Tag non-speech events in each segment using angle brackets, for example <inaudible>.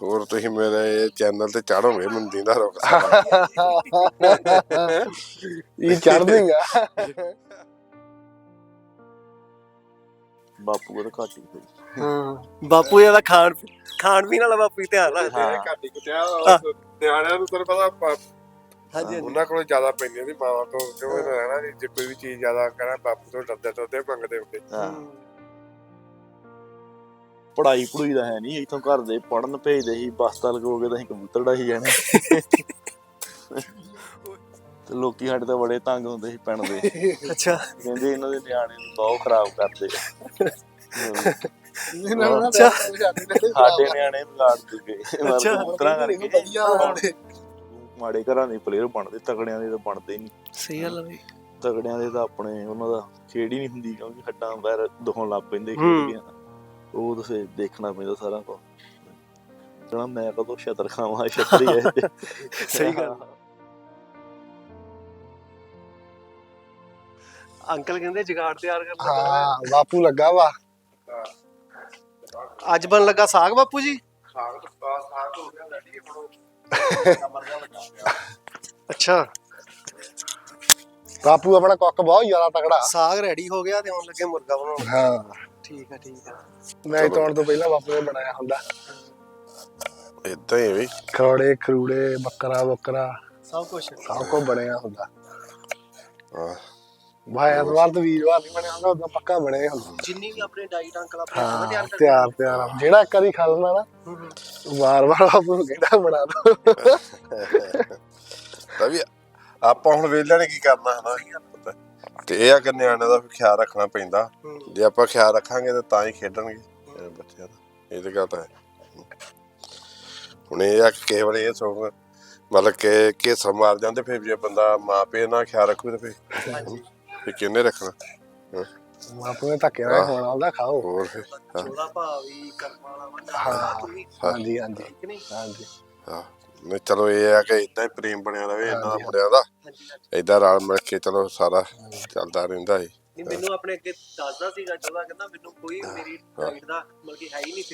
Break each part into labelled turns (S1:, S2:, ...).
S1: ਹੋਰ ਤੁਸੀਂ ਮੇਰੇ ਚੈਨਲ ਤੇ ਚਾੜੋਗੇ ਮੈਨੂੰ ਦੀਂਦਾ ਰੋਕ
S2: ਇਹ ਚੜ ਦੇਗਾ
S3: ਬਾਪੂ ਕੋਲ ਘੱਟ ਹੀ
S2: ਬਾਪੂ ਇਹਦਾ ਖਾਣ ਖਾਣ ਪੀਣ ਵਾਲਾ ਬਾਪੂ ਹੀ ਧਿਆਨ ਰੱਖਦਾ
S3: ਹਾਂ।
S1: ਘਾਟੀ ਕੁੱਟਿਆ ਨਿਆਣਿਆਂ ਨੂੰ ਤੈਨੂੰ ਪਤਾ
S2: ਹਾਂਜੀ
S1: ਉਹਨਾਂ ਕੋਲ ਜ਼ਿਆਦਾ ਪੈਂਦੀਆਂ ਨਹੀਂ ਮਾਵਾਂ ਤੋਂ ਕਿਉਂ ਰਹਿਣਾ ਜੇ ਕੋਈ ਵੀ ਚੀਜ਼ ਜ਼ਿਆਦਾ ਕਰਾਂ ਬਾਪੂ ਤੋਂ ਡਰਦੇ ਡਰਦੇ ਮੰਗਦੇ ਹੁੰਦੇ।
S3: ਹਾਂ। ਪੜਾਈ ਪੜੂਈ ਦਾ ਹੈ ਨਹੀਂ ਇਥੋਂ ਘਰ ਦੇ ਪੜਨ ਭੇਜਦੇ ਸੀ ਬਸਤਾ ਲਗੋਗੇ ਤਾਂ ਅਸੀਂ ਕਬੂਤਰ ਡਾਹੀ ਜਾਣੇ ਤੇ ਲੋਕੀ ਸਾਡੇ ਤੋਂ ਬੜੇ ਤੰਗ ਹੁੰਦੇ ਸੀ ਪਿੰਡ ਦੇ।
S2: ਅੱਛਾ।
S3: ਕਹਿੰਦੇ ਇਹਨਾਂ ਦੇ ਨਿਆਣੇ ਨੂੰ ਬਹੁਤ ਖਰਾਬ ਕਰਦੇ।
S2: ਅੱਛਾ।
S3: ਸਾਡੇ ਨਿਆਣੇ ਨੂੰ ਲਾੜ ਦੂਗੇ
S2: ਅੱਛਾ।
S3: ਕਬੂਤਰਾਂ ਕਰਕੇ। ਮਾੜੇ ਘਰਾਂ ਦੇ ਪਲੇਅਰ ਬਣਦੇ ਤਗੜਿਆਂ ਦੇ ਤਾਂ ਬਣਦੇ ਨਹੀਂ।
S2: ਸਹੀ ਗੱਲ ਹੈ ਬਈ
S3: ਤਗੜਿਆਂ ਦੇ ਤਾਂ ਆਪਣੇ ਉਹਨਾਂ ਦਾ ਖੇਡ ਹੀ ਨਹੀਂ ਹੁੰਦੀ ਕਿਉਂਕਿ ਹੱਡਾਂ ਵੈਰ ਦੁਖਣ ਲੱਗ ਪੈਂਦੇ
S2: ਹੂੰ।
S3: ਉਹ ਤਾਂ ਫਿਰ ਦੇਖਣਾ ਪੈਂਦਾ ਸਾਰਾ ਕੁਝ ਜਣਾ ਮੈਂ ਕਦੋਂ ਛਤਰ ਖਾਵਾਂ ਛਤਰੀ ਹੈ <laughs>
S2: ਸਹੀ ਗੱਲ। ਅੰਕਲ ਕਹਿੰਦੇ ਜਗਾੜ ਤਿਆਰ ਕਰਨਾ।
S4: ਹਾਂ ਬਾਪੂ ਲੱਗਾ ਵਾ।
S2: ਅੱਜ ਬਣ ਲੱਗਾ ਸਾਗ ਬਾਪੂ ਜੀ?
S1: ਸਾਗ ਤਾਂ ਸਾਗ ਹੋ ਗਿਆ ਰੈਡੀ <laughs> ਹੁਣ
S2: ਅੱਛਾ।
S4: ਬਾਪੂ ਆਪਣਾ ਕੁੱਕ ਬਹੁਤ ਜ਼ਿਆਦਾ ਤਕੜਾ।
S2: ਸਾਗ ਰੈਡੀ ਹੋ ਗਿਆ ਤੇ ਹੁਣ ਲੱਗੇ ਮੁਰਗਾ ਬਣਾਉਣ।
S4: ਹਾਂ।
S2: ਠੀਕ ਹੈ ਠੀਕ ਹੈ
S4: ਮੈਂ ਤੋੜ ਤੋਂ ਪਹਿਲਾਂ ਬਾਪੂ ਨੇ ਬਣਾਇਆ ਹੁੰਦਾ।
S1: ਇਦਾਂ ਹੀ ਵੀ।
S4: ਖਰੋੜੇ ਖਰੂੜੇ ਬੱਕਰਾ ਬੱਕਰਾ।
S2: ਸਭ ਕੁਝ
S4: ਸਭ ਕੁਝ ਬਣਿਆ ਹੁੰਦਾ।
S1: ਹਾਂ।
S4: ਭਾਈ ਐਤਵਾਰ ਤੇ ਵੀਰਵਾਰ ਨਹੀਂ ਬਣਿਆ ਹੁੰਦਾ ਉਦੋਂ ਪੱਕਾ ਬਣਿਆ ਹੁੰਦਾ।
S2: ਜਿੰਨੀ ਵੀ ਆਪਣੇ ਡਾਈਟ ਅੰਕਲ ਆਪਣੇ
S4: ਹਾਂ
S2: ਤਿਆਰ ਕਰਦੇ
S4: ਤਿਆਰ ਤਿਆਰ। ਜਿਹੜਾ ਇੱਕ ਵਾਰੀ ਖਾ ਲੈਂਦਾ ਨਾ
S2: ਹੂੰ, ਹੂੰ।
S4: ਵਾਰ ਵਾਰ ਬਾਪੂ ਨੂੰ ਕਹਿੰਦਾ ਬਣਾ ਦੋ।
S1: ਤਾਂ ਵੀ ਆਪਾਂ ਹੁਣ ਵੇਲਿਆਂ ਨੇ ਕੀ ਕਰਨਾ ਹਨਾ? ਤੇ ਇਹ ਆ ਕਿ ਨਿਆਣਿਆਂ ਦਾ ਵੀ ਖਿਆਲ ਰੱਖਣਾ ਪੈਂਦਾ। ਜੇ ਆਪਾਂ ਖਿਆਲ ਰੱਖਾਂਗੇ ਤਾਂ ਤਾਂ ਹੀ ਖੇਡਣਗੇ। ਬੱਚਿਆਂ ਦਾ ਇਹ ਤਾਂ ਗੱਲ ਹੈ। ਹੁਣ ਇਹ ਆ ਕਿ ਕਿਸੇ ਵੇਲੇ ਇਹ ਸੋਚ ਮਤਲਬ ਕਿ ਕਿ ਮਾਰ ਜਾਂਦੇ ਫਿਰ ਜੇ ਬੰਦਾ ਮਾਂ ਪਿਓ ਨਾਲ ਖਿਆਲ ਰੱਖੂ ਤਾਂ ਫਿਰ ਕਿਹਨੇ ਰੱਖਣਾ? ਹਾਂ,
S4: ਬਾਪੂ ਨੇ ਧੱਕੇ ਨਾਲ ਹੁੰਦਾ ਖਾਓ।
S1: ਹੋਰ
S2: ਚੋਲਾ ਭਾਵੀ ਕਰਮ ਵਾਲਾ
S4: ਹਾਂ। ਹਾਂਜੀ ਹਾਂਜੀ। ਹਾਂਜੀ।
S1: ਹਾਂ। ਨਹੀਂ ਚਲੋ ਇਹ ਆ ਕਿ ਇਦਾਂ ਹੀ ਪ੍ਰੇਮ ਬਣਿਆ ਰਵੇ ਇਹਨਾਂ ਦਾ। ਮੁੰਡਿਆਂ ਦਾ।
S2: ਹਾਂਜੀ ਹਾਂਜੀ
S1: ਇਦਾਂ ਰਲ ਮਿਲ ਕੇ ਚਲੋ ਸਾਰਾ ਚੱਲਦਾ ਰਹਿੰਦਾ ਹੈ
S2: ਨਹੀਂ ਮੈਨੂੰ ਆਪਣੇ ਅੱਗੇ ਦੱਸਦਾ ਸੀਗਾ ਚੋਲਾ ਕਹਿੰਦਾ ਮੈਨੂੰ ਕੋਈ ਮੇਰੀ ਡਾਈਟ ਦਾ ਮਤਲਬ ਕਿ ਹੈ ਹੀ ਨਹੀਂ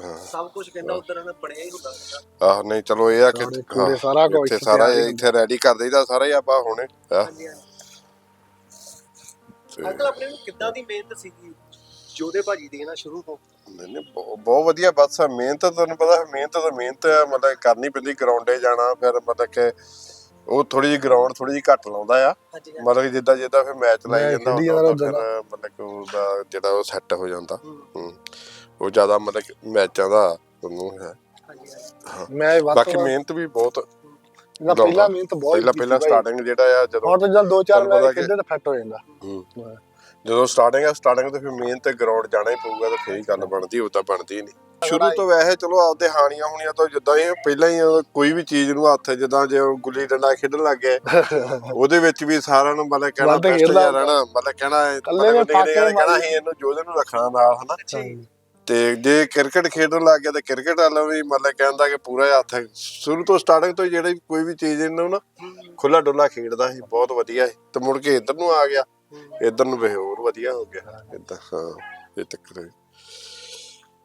S1: ਹਾਂ।
S2: ਸਭ ਕੁਝ ਕਹਿੰਦਾ ਉਧਰ ਨਾਲ ਬਣਿਆ ਹੀ ਹੁੰਦਾ ਕਹਿੰਦਾ
S1: ਆਹ ਨਹੀਂ ਚਲੋ ਇਹ ਆ ਕਿ
S4: ਸਾਰਾ ਕੁਝ
S1: ਇੱਥੇ ਸਾਰਾ ਇੱਥੇ ਰੈਡੀ ਕਰ ਦਈਦਾ ਸਾਰਾ ਹੀ ਆਪਾਂ ਹੁਣੇ। ਹਾਂ,
S2: ਹਾਂਜੀ ਹਾਂਜੀ।
S1: ਤੇ
S2: ਅੰਕਲ ਆਪਣੇ ਨੂੰ ਕਿੱਦਾਂ ਦੀ ਮਿਹਨਤ ਸੀਗੀ? ਜੋਦੇ ਭਾਜੀ ਦੀ ਨਾ ਸ਼ੁਰੂ ਤੋਂ।
S1: ਨਹੀਂ ਨਹੀਂ ਬਹੁ- ਬਹੁਤ ਵਧੀਆ ਬਸ ਆ, ਮਿਹਨਤ ਤਾਂ ਤੁਹਾਨੂੰ ਪਤਾ ਮਿਹਨਤ ਤਾਂ ਮਿਹਨਤ ਆ ਮਤਲਬ ਕਰਨੀ ਪੈਂਦੀ ਗਰਾਊਂਡੇ ਜਾਣਾ ਫਿਰ ਮਤਲਬ ਕਿ ਉਹ ਥੋੜੀ ਜਿਹੀ ਗਰਾਊਂਡ ਥੋੜੀ ਜਿਹੀ ਘੱਟ ਲਾਉਂਦਾ ਆ।
S2: ਹਾਂਜੀ
S1: ਮਤਲਬ ਕਿ ਜਿੱਦਾਂ ਜਿੱਦਾਂ ਫਿਰ ਮੈਚ ਲਾਈ ਜਾਂਦਾ
S4: ਖੇਡੀ
S1: ਉਦਾਂ
S4: ਜਾਂਦਾ
S1: ਉਦਾਂ ਫਿਰ ਮਤਲਬ ਕਿ ਉਹਦਾ ਜਿਹੜਾ ਉਹ ਸੈੱਟ ਹੋ ਜਾਂਦਾ।
S2: ਹੂੰ,
S1: ਹੂੰ। ਉਹ ਜ਼ਿਆਦਾ ਮਤਲਬ ਕਿ ਮੈਚਾਂ ਦਾ ਉਹਨੂੰ ਹੈ।
S2: ਹਾਂਜੀ ਹਾਂਜੀ।
S4: ਮੈਂ ਵੱਧ
S1: ਬਾਕੀ
S4: ਤੋਂ ਵੱਧ-
S1: ਮਿਹਨਤ ਵੀ ਬਹੁਤ
S4: ਨਾ ਪਹਿਲਾਂ ਮਿਹਨਤ ਬਹੁਤ
S1: ਪਹਿਲਾਂ
S4: ਕੀਤੀ
S1: ਪਹਿਲਾਂ। ਸਟਾਰਟਿੰਗ ਜਿਹੜਾ ਆ ਜਦੋਂ
S4: ਹੁਣ ਤਾਂ ਜਦ ਦੋ ਚਾਰ
S1: ਤੁਹਾਨੂੰ ਪਤਾ
S4: ਮੈਚ
S1: ਕਿ-
S4: ਖੇਡੇ ਤਾਂ ਫਿੱਟ ਹੋ ਜਾਂਦਾ।
S1: ਹੂੰ।
S4: ਹਾਂ।
S1: ਜਦੋਂ ਸਟਾਰਟਿੰਗ ਆ ਸਟਾਰਟਿੰਗ ਤੇ ਫਿਰ ਮੇਨ ਤੇ ਗਰਾਊਂਡ ਜਾਣਾ ਹੀ ਪਊਗਾ ਤਾਂ ਫੇਰ ਹੀ ਗੱਲ ਬਣਦੀ ਉਹ ਤਾਂ ਬਣਦੀ ਨਹੀਂ। ਸ਼ੁਰੂ ਤੋਂ ਵੈਸੇ ਚਲੋ ਆਪਦੇ ਹਾਨੀਆਂ ਹੋਣੀਆਂ ਤੋਂ ਜਿੱਦਾਂ ਇਹ ਪਹਿਲਾਂ ਹੀ ਕੋਈ ਵੀ ਚੀਜ਼ ਨੂੰ ਹੱਥ ਜਿੱਦਾਂ ਜੇ ਗੁੱਲੀ ਡੰਡਾ ਖੇਡਣ ਲੱਗ ਗਏ <laughs> ਉਹਦੇ ਵਿੱਚ ਵੀ ਸਾਰਿਆਂ ਨੂੰ ਮਤਲਬ ਕਹਿਣਾ ਬੈਸਟ ਜਿਹਾ ਰਹਿਣਾ ਮਤਲਬ ਕਹਿਣਾ ਕਹਿਣਾ। ਸੀ ਇਹਨੂੰ ਜੋਦੇ ਨੂੰ ਰੱਖਣਾ ਨਾਲ ਹਨਾ?
S2: ਜੀ।
S1: ਤੇ ਜੇ ਕ੍ਰਿਕਟ ਖੇਡਣ ਲੱਗ ਗਿਆ ਤੇ ਕ੍ਰਿਕਟ ਵਾਲਾ ਵੀ ਮਤਲਬ ਕਹਿੰਦਾ ਕਿ ਪੂਰਾ ਹੀ। ਹੱਥ ਸ਼ੁਰੂ ਤੋਂ ਸਟਾਰਟਿੰਗ ਤੋਂ ਜਿਹੜੀ ਕੋਈ ਵੀ ਚੀਜ਼ ਇਹਨੂੰ ਨਾ ਖੁੱਲਾ ਡੁੱਲਾ ਖੇਡਦਾ ਸੀ ਬਹੁਤ ਵਧੀਆ ਸੀ। ਤੇ ਮੁੜ ਕੇ ਇੱਧਰ ਨੂੰ ਆ ਗਿਆ। ਇੱਧਰ ਨੂੰ ਵੇ ਹੋਰ ਵਧੀਆ ਹੋ ਗਿਆ। ਇਦਾਂ ਹਾਂ ਇਹ ਤੱਕ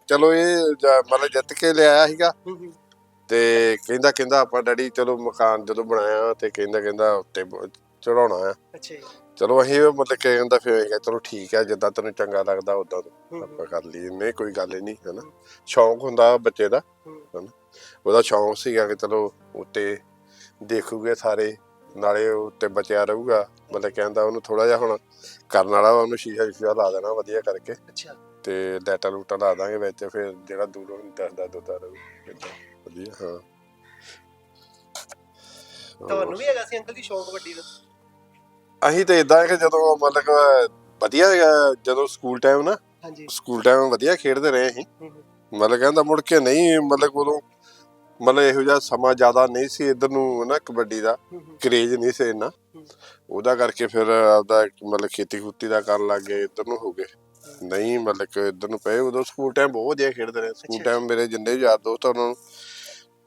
S1: ਚਲੋ ਇਹ ਜਾ- ਮਤਲਬ ਜਿੱਤ ਕੇ ਲਿਆਇਆ ਸੀਗਾ। ਤੇ ਕਹਿੰਦਾ ਕਹਿੰਦਾ ਆਪਾਂ ਡੈਡੀ ਚਲੋ ਮਕਾਨ ਜਦੋਂ ਬਣਾਇਆ ਤੇ ਕਹਿੰਦਾ ਕਹਿੰਦਾ ਉੱਤੇ ਚੜਾਉਣਾ ਆ।
S2: ਅੱਛਾ ਜੀ।
S1: ਚਲੋ ਅਸੀਂ ਮਤਲਬ ਕਿ ਕਹਿੰਦਾ ਫਿਰ ਕਿਹਾ ਚਲੋ ਠੀਕ ਆ ਜਿੱਦਾਂ ਤੈਨੂੰ ਚੰਗਾ ਲੱਗਦਾ ਉਦਾਂ ਆਪਾਂ ਕਰ ਲਈਏ। ਨਹੀਂ ਕੋਈ ਗੱਲ ਹੀ ਨਹੀਂ ਹਨਾ। ਸ਼ੌਂਕ ਹੁੰਦਾ ਬੱਚੇ ਦਾ
S2: ਹੂੰ।
S1: ਹਨਾ। ਉਹਦਾ ਸ਼ੌਂਕ ਸੀਗਾ ਕਿ ਚਲੋ ਉੱਤੇ ਦੇਖੂਗੇ ਸਾਰੇ। ਨਾਲੇ ਉੱਤੇ ਬਚਿਆ ਰਹੂਗਾ। ਮਤਲਬ ਕਹਿੰਦਾ ਉਹਨੂੰ ਥੋੜਾ ਜਿਹਾ ਹੁਣ ਕਰਨ ਵਾਲਾ ਵਾ, ਉਹਨੂੰ ਸ਼ੀਸ਼ਾ ਸ਼ੀਸ਼ਾ ਲਾ ਦੇਣਾ ਵਧੀਆ ਕਰਕੇ।
S2: ਅੱਛਾ।
S1: ਤੇ ਲਾਈਟਾਂ ਲੂਟਾਂ ਲਾ ਦਾਂਗੇ ਵਿੱਚ ਫਿਰ ਜਿਹੜਾ ਦੂਰੋਂ ਦੱਸਦਾ ਦੁੱਦਾ ਰਹੂ ਏਦਾਂ ਵਧੀਆ ਹਾਂ।
S2: ਤੁਹਾਨੂੰ ਵੀ ਹੈਗਾ ਸੀ ਅੰਕਲ ਦੀ ਸ਼ੌਕ ਵੱਡੀ ਦਾ?
S1: ਅਸੀਂ ਤੇ ਇਦਾਂ ਕਿ ਜਦੋਂ ਮਤਲਬ ਵਧੀਆ ਹੈਗਾ, ਜਦੋਂ ਸਕੂਲ ਟਾਈਮ ਨਾ
S2: ਹਾਂਜੀ।
S1: ਸਕੂਲ ਟਾਈਮ ਵਧੀਆ ਖੇਡਦੇ ਰਹੇ ਅਸੀਂ। ਮਤਲਬ ਕਹਿੰਦਾ ਮੁੜ ਕੇ ਨਹੀਂ ਮਤਲਬ ਉਦੋਂ ਮਤਲਬ ਇਹੋ ਜਿਹਾ ਸਮਾਂ ਜ਼ਿਆਦਾ ਨਹੀਂ ਸੀ ਇਧਰ ਨੂੰ ਨਾ ਕਬੱਡੀ ਦਾ। ਕਰੇਜ ਨਹੀਂ ਸੀ ਇੰਨਾ। ਉਹਦਾ ਕਰਕੇ ਫਿਰ ਆਪਦਾ ਮਤਲਬ ਖੇਤੀ ਖੂਤੀ ਦਾ ਕਰਨ ਲੱਗ ਗਏ ਇਧਰ ਨੂੰ ਹੋ ਗਏ ਨਹੀਂ ਮਤਲਬ ਕਿ ਇਧਰ ਨੂੰ ਪਏ ਉਦੋਂ ਸਕੂਲ ਟਾਈਮ ਬਹੁਤ ਵਧੀਆ ਖੇਡਦੇ ਰਹੇ ਸਕੂਲ। ਟਾਈਮ ਮੇਰੇ ਜਿੰਨੇ ਵੀ ਯਾਰ ਦੋਸਤ ਉਹਨਾਂ ਨੂੰ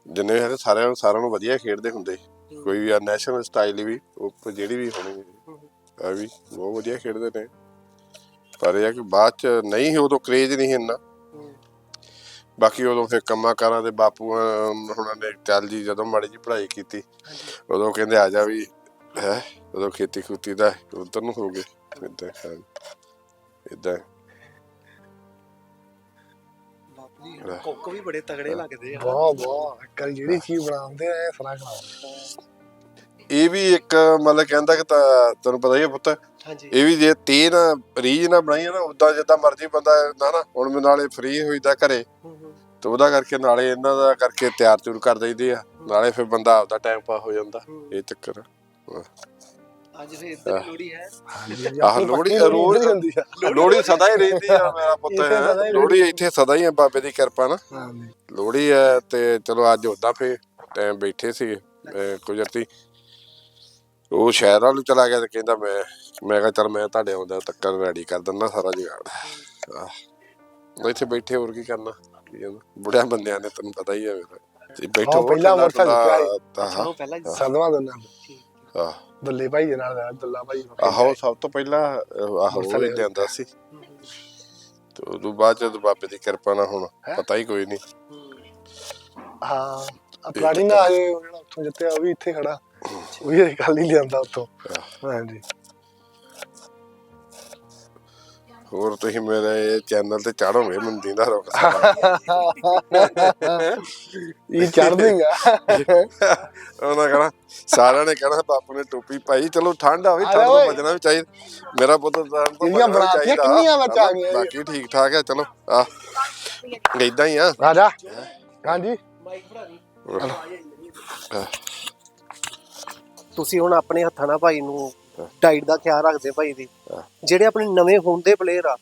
S1: ਜਿੰਨੇ ਵੀ ਹੈਗੇ ਸਾਰਿਆਂ ਨੂੰ ਸਾਰਿਆਂ ਨੂੰ ਵਧੀਆ ਖੇਡਦੇ ਹੁੰਦੇ। ਕੋਈ ਵੀ ਨੈਸ਼ਨਲ ਸਟਾਈਲ ਵੀ ਉਹ ਜਿਹੜੀ ਵੀ ਹੋਣੀ। ਆ ਵੀ ਬਹੁਤ ਵਧੀਆ ਖੇਡਦੇ ਨੇ ਪਰ ਇਹ ਕਿ ਬਾਅਦ ਚ ਨਹੀਂ ਉਦੋਂ ਕਰੇਜ ਨਹੀਂ ਇੰਨਾ। ਬਾਕੀ ਉਦੋਂ ਫਿਰ ਕੰਮਾਂ ਕਾਰਾਂ ਦੇ ਬਾਪੂ ਹੁਣਾਂ ਨੇ ਚੱਲ ਜੀ ਜਦੋਂ ਮਾੜੀ ਜੀ ਪੜ੍ਹਾਈ ਕੀਤੀ ਉਦੋਂ ਕਹਿੰਦੇ ਆ ਜਾ ਵੀ ਹੈ ਉਦੋਂ ਖੇਤੀ ਖੂਤੀ ਦਾ ਉਧਰ ਨੂੰ ਹੋ ਗਏ। ਇਦਾਂ ਇਦਾਂ
S2: ਬਾਪੂ ਜੀ ਕੁੱਕ ਵੀ ਬੜੇ ਤਗੜੇ ਲੱਗਦੇ ਆ।
S4: ਬਹੁਤ ਇੱਕ ਵਾਰੀ ਜਿਹੜੀ ਚੀਜ਼ ਬਣਾਉਂਦੇ ਆ ਇਹ ਫ਼ਰਕ
S1: ਇਹ ਵੀ ਇੱਕ ਮਤਲਬ ਕਹਿੰਦਾ ਕਿ ਤਾਂ ਤੈਨੂੰ ਪਤਾ ਹੀ ਹੈ ਪੁੱਤ
S2: ਹਾਂਜੀ।
S1: ਇਹ ਵੀ ਜੇ ਤੀ ਨਾ ਰੀਜ ਨਾ ਬਣਾਈ ਨਾ ਉਦਾਂ ਜਿੱਦਾਂ ਮਰਜ਼ੀ ਬੰਦਾ ਨਾ ਨਾ ਹੁਣ ਮੈਂ ਨਾਲੇ ਫ੍ਰੀ ਹੋਈਦਾ ਘਰੇ
S2: ਹੂੰ, ਹੂੰ।
S1: ਤੇ ਉਹਦਾ ਕਰਕੇ ਨਾਲੇ ਇਹਨਾਂ ਦਾ ਕਰਕੇ ਤਿਆਰ ਤਿਉਰ ਕਰ ਦਈਦੇ ਆ ਨਾਲੇ ਫਿਰ ਬੰਦਾ ਆਪਦਾ ਟਾਈਮ ਪਾ ਹੋ ਜਾਂਦਾ ਇਹ ਚੱਕਰ।
S2: ਅੱਜ ਫਿਰ ਇੱਧਰ ਲੋੜੀ ਹੈ।
S1: ਆਹ ਲੋਹੜੀ ਰੋਜ਼
S4: ਹੁੰਦੀ ਆ।
S1: ਲੋਹੜੀ ਸਦਾ ਹੀ ਰਹਿੰਦੀ ਆ ਮੇਰਾ ਪੁੱਤ
S4: ਇੱਥੇ ਸਦਾ ਹੀ
S1: ਲੋਹੜੀ ਇੱਥੇ ਸਦਾ ਹੀ ਆ ਬਾਬੇ ਦੀ ਕਿਰਪਾ ਨਾਲ ਹੈ ਤੇ ਚਲੋ ਅੱਜ ਉਦਾਂ ਫੇ ਟਾਈਮ ਬੈਠੇ ਸੀ ਕੁਦਰਤੀ। ਉਹ ਸ਼ਹਿਰ ਵੱਲ ਨੂੰ ਚਲਾ ਗਿਆ ਤੇ ਕਹਿੰਦਾ ਮੈਂ ਮੈਂ ਕਿਹਾ ਚਲ ਮੈਂ ਤੁਹਾਡੇ ਆਉਂਦਾ ਤੱਕ ਰੈਡੀ ਕਰ ਦਿੰਦਾ ਸਾਰਾ ਜੁਗਾੜ। ਆਹ ਇੱਥੇ ਬੈਠੇ ਹੋਰ ਕੀ ਕਰਨਾ? ਬੁੜਿਆ ਬੰਦਿਆਂ ਨੇ ਤੈਨੂੰ ਪਤਾ ਹੀ ਹੈ ਫਿਰ ਤੇ ਬੈਠੋ
S4: ਹਾਂ, ਪਹਿਲਾਂ
S2: ਚਲੋ ਪਹਿਲਾਂ ਹੀ
S4: ਸਦਵਾ
S2: ਠੀਕ
S1: ਆਹ,
S4: ਦੁੱਲੇ ਭਾਈ ਦੇ ਨਾਲ ਦੁੱਲਾ ਭਾਈ
S1: ਆਹੋ ਸਭ ਤੋਂ ਪਹਿਲਾਂ ਆਹੋ ਉਹ ਹੀ ਲਿਆਂਦਾ ਸੀ।
S2: ਹੂੰ, ਹੂੰ,
S1: ਤੇ ਉਦੋਂ ਬਾਅਦ ਜਦ ਬਾਬੇ ਦੀ ਕਿਰਪਾ ਨਾਲ ਹੁਣ ਪਤਾ ਹੀ ਕੋਈ ਨਹੀਂ।
S2: ਹੂੰ।
S4: ਹਾਂ ਆ ਪਲਾਟੀ ਨਾ ਆਏ ਉਹ ਜਿਹੜਾ ਉੱਥੋਂ ਜਿੱਤੇ ਉਹ ਵੀ ਇੱਥੇ ਖੜਾ। ਉਹ ਵੀ ਕੱਲ ਹੀ ਲਿਆਂਦਾ ਉੱਥੋਂ। ਹਾਂਜੀ।
S1: ਹੋਰ ਤੁਸੀਂ ਮੇਰੇ ਚੈਨਲ ਤੇ ਚਾੜੋਗੇ ਮੈਨੂੰ ਦਿੰਦਾ ਰਹੋ
S4: ਇਹ ਚੜ ਦੇਗਾ
S1: ਉਹਨਾਂ ਕਹਣਾ ਸਾਰਿਆਂ ਨੇ ਕਹਿਣਾ ਬਾਪੂ ਨੇ ਟੋਪੀ ਪਾਈ। ਚਲੋ ਠੰਡ ਆ ਵੀ ਠੰਡ ਤੋਂ। ਬਚਣਾ ਵੀ ਚਾਹੀਦਾ। ਮੇਰਾ ਪੁੱਤ ਠੰਡ ਤੋਂ ਬਚਣਾ ਚਾਹੀਦਾ।
S4: ਕਿੰਨੀਆਂ ਵਿੱਚ ਆ ਗਈਆਂ
S1: ਬਾਕੀ ਠੀਕ ਠਾਕ ਹੈ ਚਲੋ ਆ। ਇਦਾਂ ਹੀ ਆ।
S4: ਰਾਜਾ। ਹਾਂਜੀ।
S2: ਮਾਈਕ ਫੜਾ ਦੀ ਤੁਸੀਂ ਹੁਣ ਆਪਣੇ ਹੱਥਾਂ ਨਾਲ ਭਾਈ ਨੂੰ ਡਾਈਟ ਦਾ ਖਿਆਲ ਰੱਖਦੇ ਭਾਈ ਦੀ। ਜਿਹੜੇ ਆਪਣੇ ਨਵੇਂ ਹੁੰਦੇ ਪਲੇਅਰ ਆ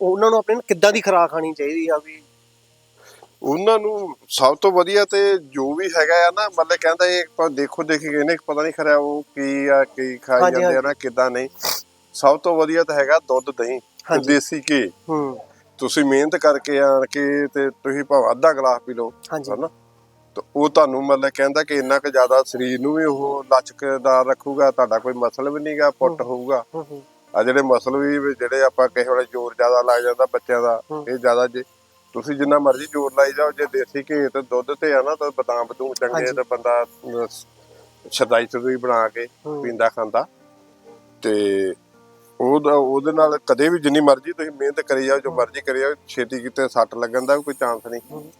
S2: ਉਹਨਾਂ ਨੂੰ ਆਪਣੇ ਕਿੱਦਾਂ ਦੀ ਖੁਰਾਕ ਖਾਣੀ ਚਾਹੀਦੀ ਆ ਵੀ?
S1: ਉਹਨਾਂ ਨੂੰ ਸਭ ਤੋਂ ਵਧੀਆ ਤੇ ਜੋ ਵੀ ਹੈਗਾ ਆ ਨਾ ਮਤਲਬ ਕਹਿੰਦਾ ਇਹ ਦੇਖੋ ਦੇਖੀ ਗਏ ਨੇ ਪਤਾ ਨਹੀਂ ਖਰਿਆ ਉਹ ਕੀ ਆ ਕੀ ਖਾਈ ਜਾਂਦੇ ਆ ਨਾ ਕਿਦਾਂ ਨਹੀਂ। ਸਭ ਤੋਂ ਵਧੀਆ ਤਾਂ ਹੈਗਾ ਦੁੱਧ ਦਹੀਂ। ਦੇਸੀ ਘੀ।
S2: ਹੂੰ।
S1: ਤੁਸੀਂ ਮਿਹਨਤ ਕਰਕੇ ਆਣ ਕੇ ਤੇ ਤੁਸੀਂ ਭਾਵੇਂ ਅੱਧਾ ਗਲਾਸ ਪੀ ਲਓ
S2: ਹਾਂਜੀ।
S1: ਹਨਾ? ਤਾਂ ਉਹ ਤੁਹਾਨੂੰ ਮਤਲਬ ਕਹਿੰਦਾ ਕਿ ਇੰਨਾ ਕੁ ਜ਼ਿਆਦਾ ਸਰੀਰ ਨੂੰ ਵੀ ਉਹ ਲਚਕਦਾਰ ਰੱਖੂਗਾ ਤੁਹਾਡਾ ਕੋਈ ਮਸਲ ਵੀ ਨਹੀਂਗਾ ਪੁੱਟ ਹੋਊਗਾ ਆ ਜਿਹੜੇ ਮਸਲ ਵੀ ਜਿਹੜੇ ਆਪਾਂ ਕਿਸੇ ਵੇਲੇ ਜ਼ੋਰ ਜ਼ਿਆਦਾ ਲੱਗ ਜਾਂਦਾ ਬੱਚਿਆਂ ਦਾ। ਇਹ ਜ਼ਿਆਦਾ ਜੇ ਤੁਸੀਂ ਜਿੰਨਾ ਮਰਜ਼ੀ ਜ਼ੋਰ ਲਾਈ ਜਾਓ ਜੇ ਦੇਸੀ ਘੀ ਤੇ ਦੁੱਧ ਤੇ ਆ ਨਾ ਤਾਂ ਬਦਾਮ ਬਦੂਮ ਚੰਗੇ। ਤੇ ਬੰਦਾ ਛਦਾਈ ਛਦੂਈ ਬਣਾ ਕੇ। ਪੀਂਦਾ ਖਾਂਦਾ ਤੇ ਉਹਦਾ ਉਹਦੇ ਨਾਲ ਕਦੇ ਵੀ ਜਿੰਨੀ ਮਰਜ਼ੀ ਤੁਸੀਂ ਮਿਹਨਤ ਕਰੀ ਜਾਓ ਜੋ ਮਰਜ਼ੀ ਕਰੀ ਜਾਓ ਛੇਤੀ ਕਿਤੇ ਸੱਟ ਲੱਗਣ ਦਾ ਵੀ ਕੋਈ ਚਾਂਸ ਨਹੀਂ।
S2: ਹੂੰ।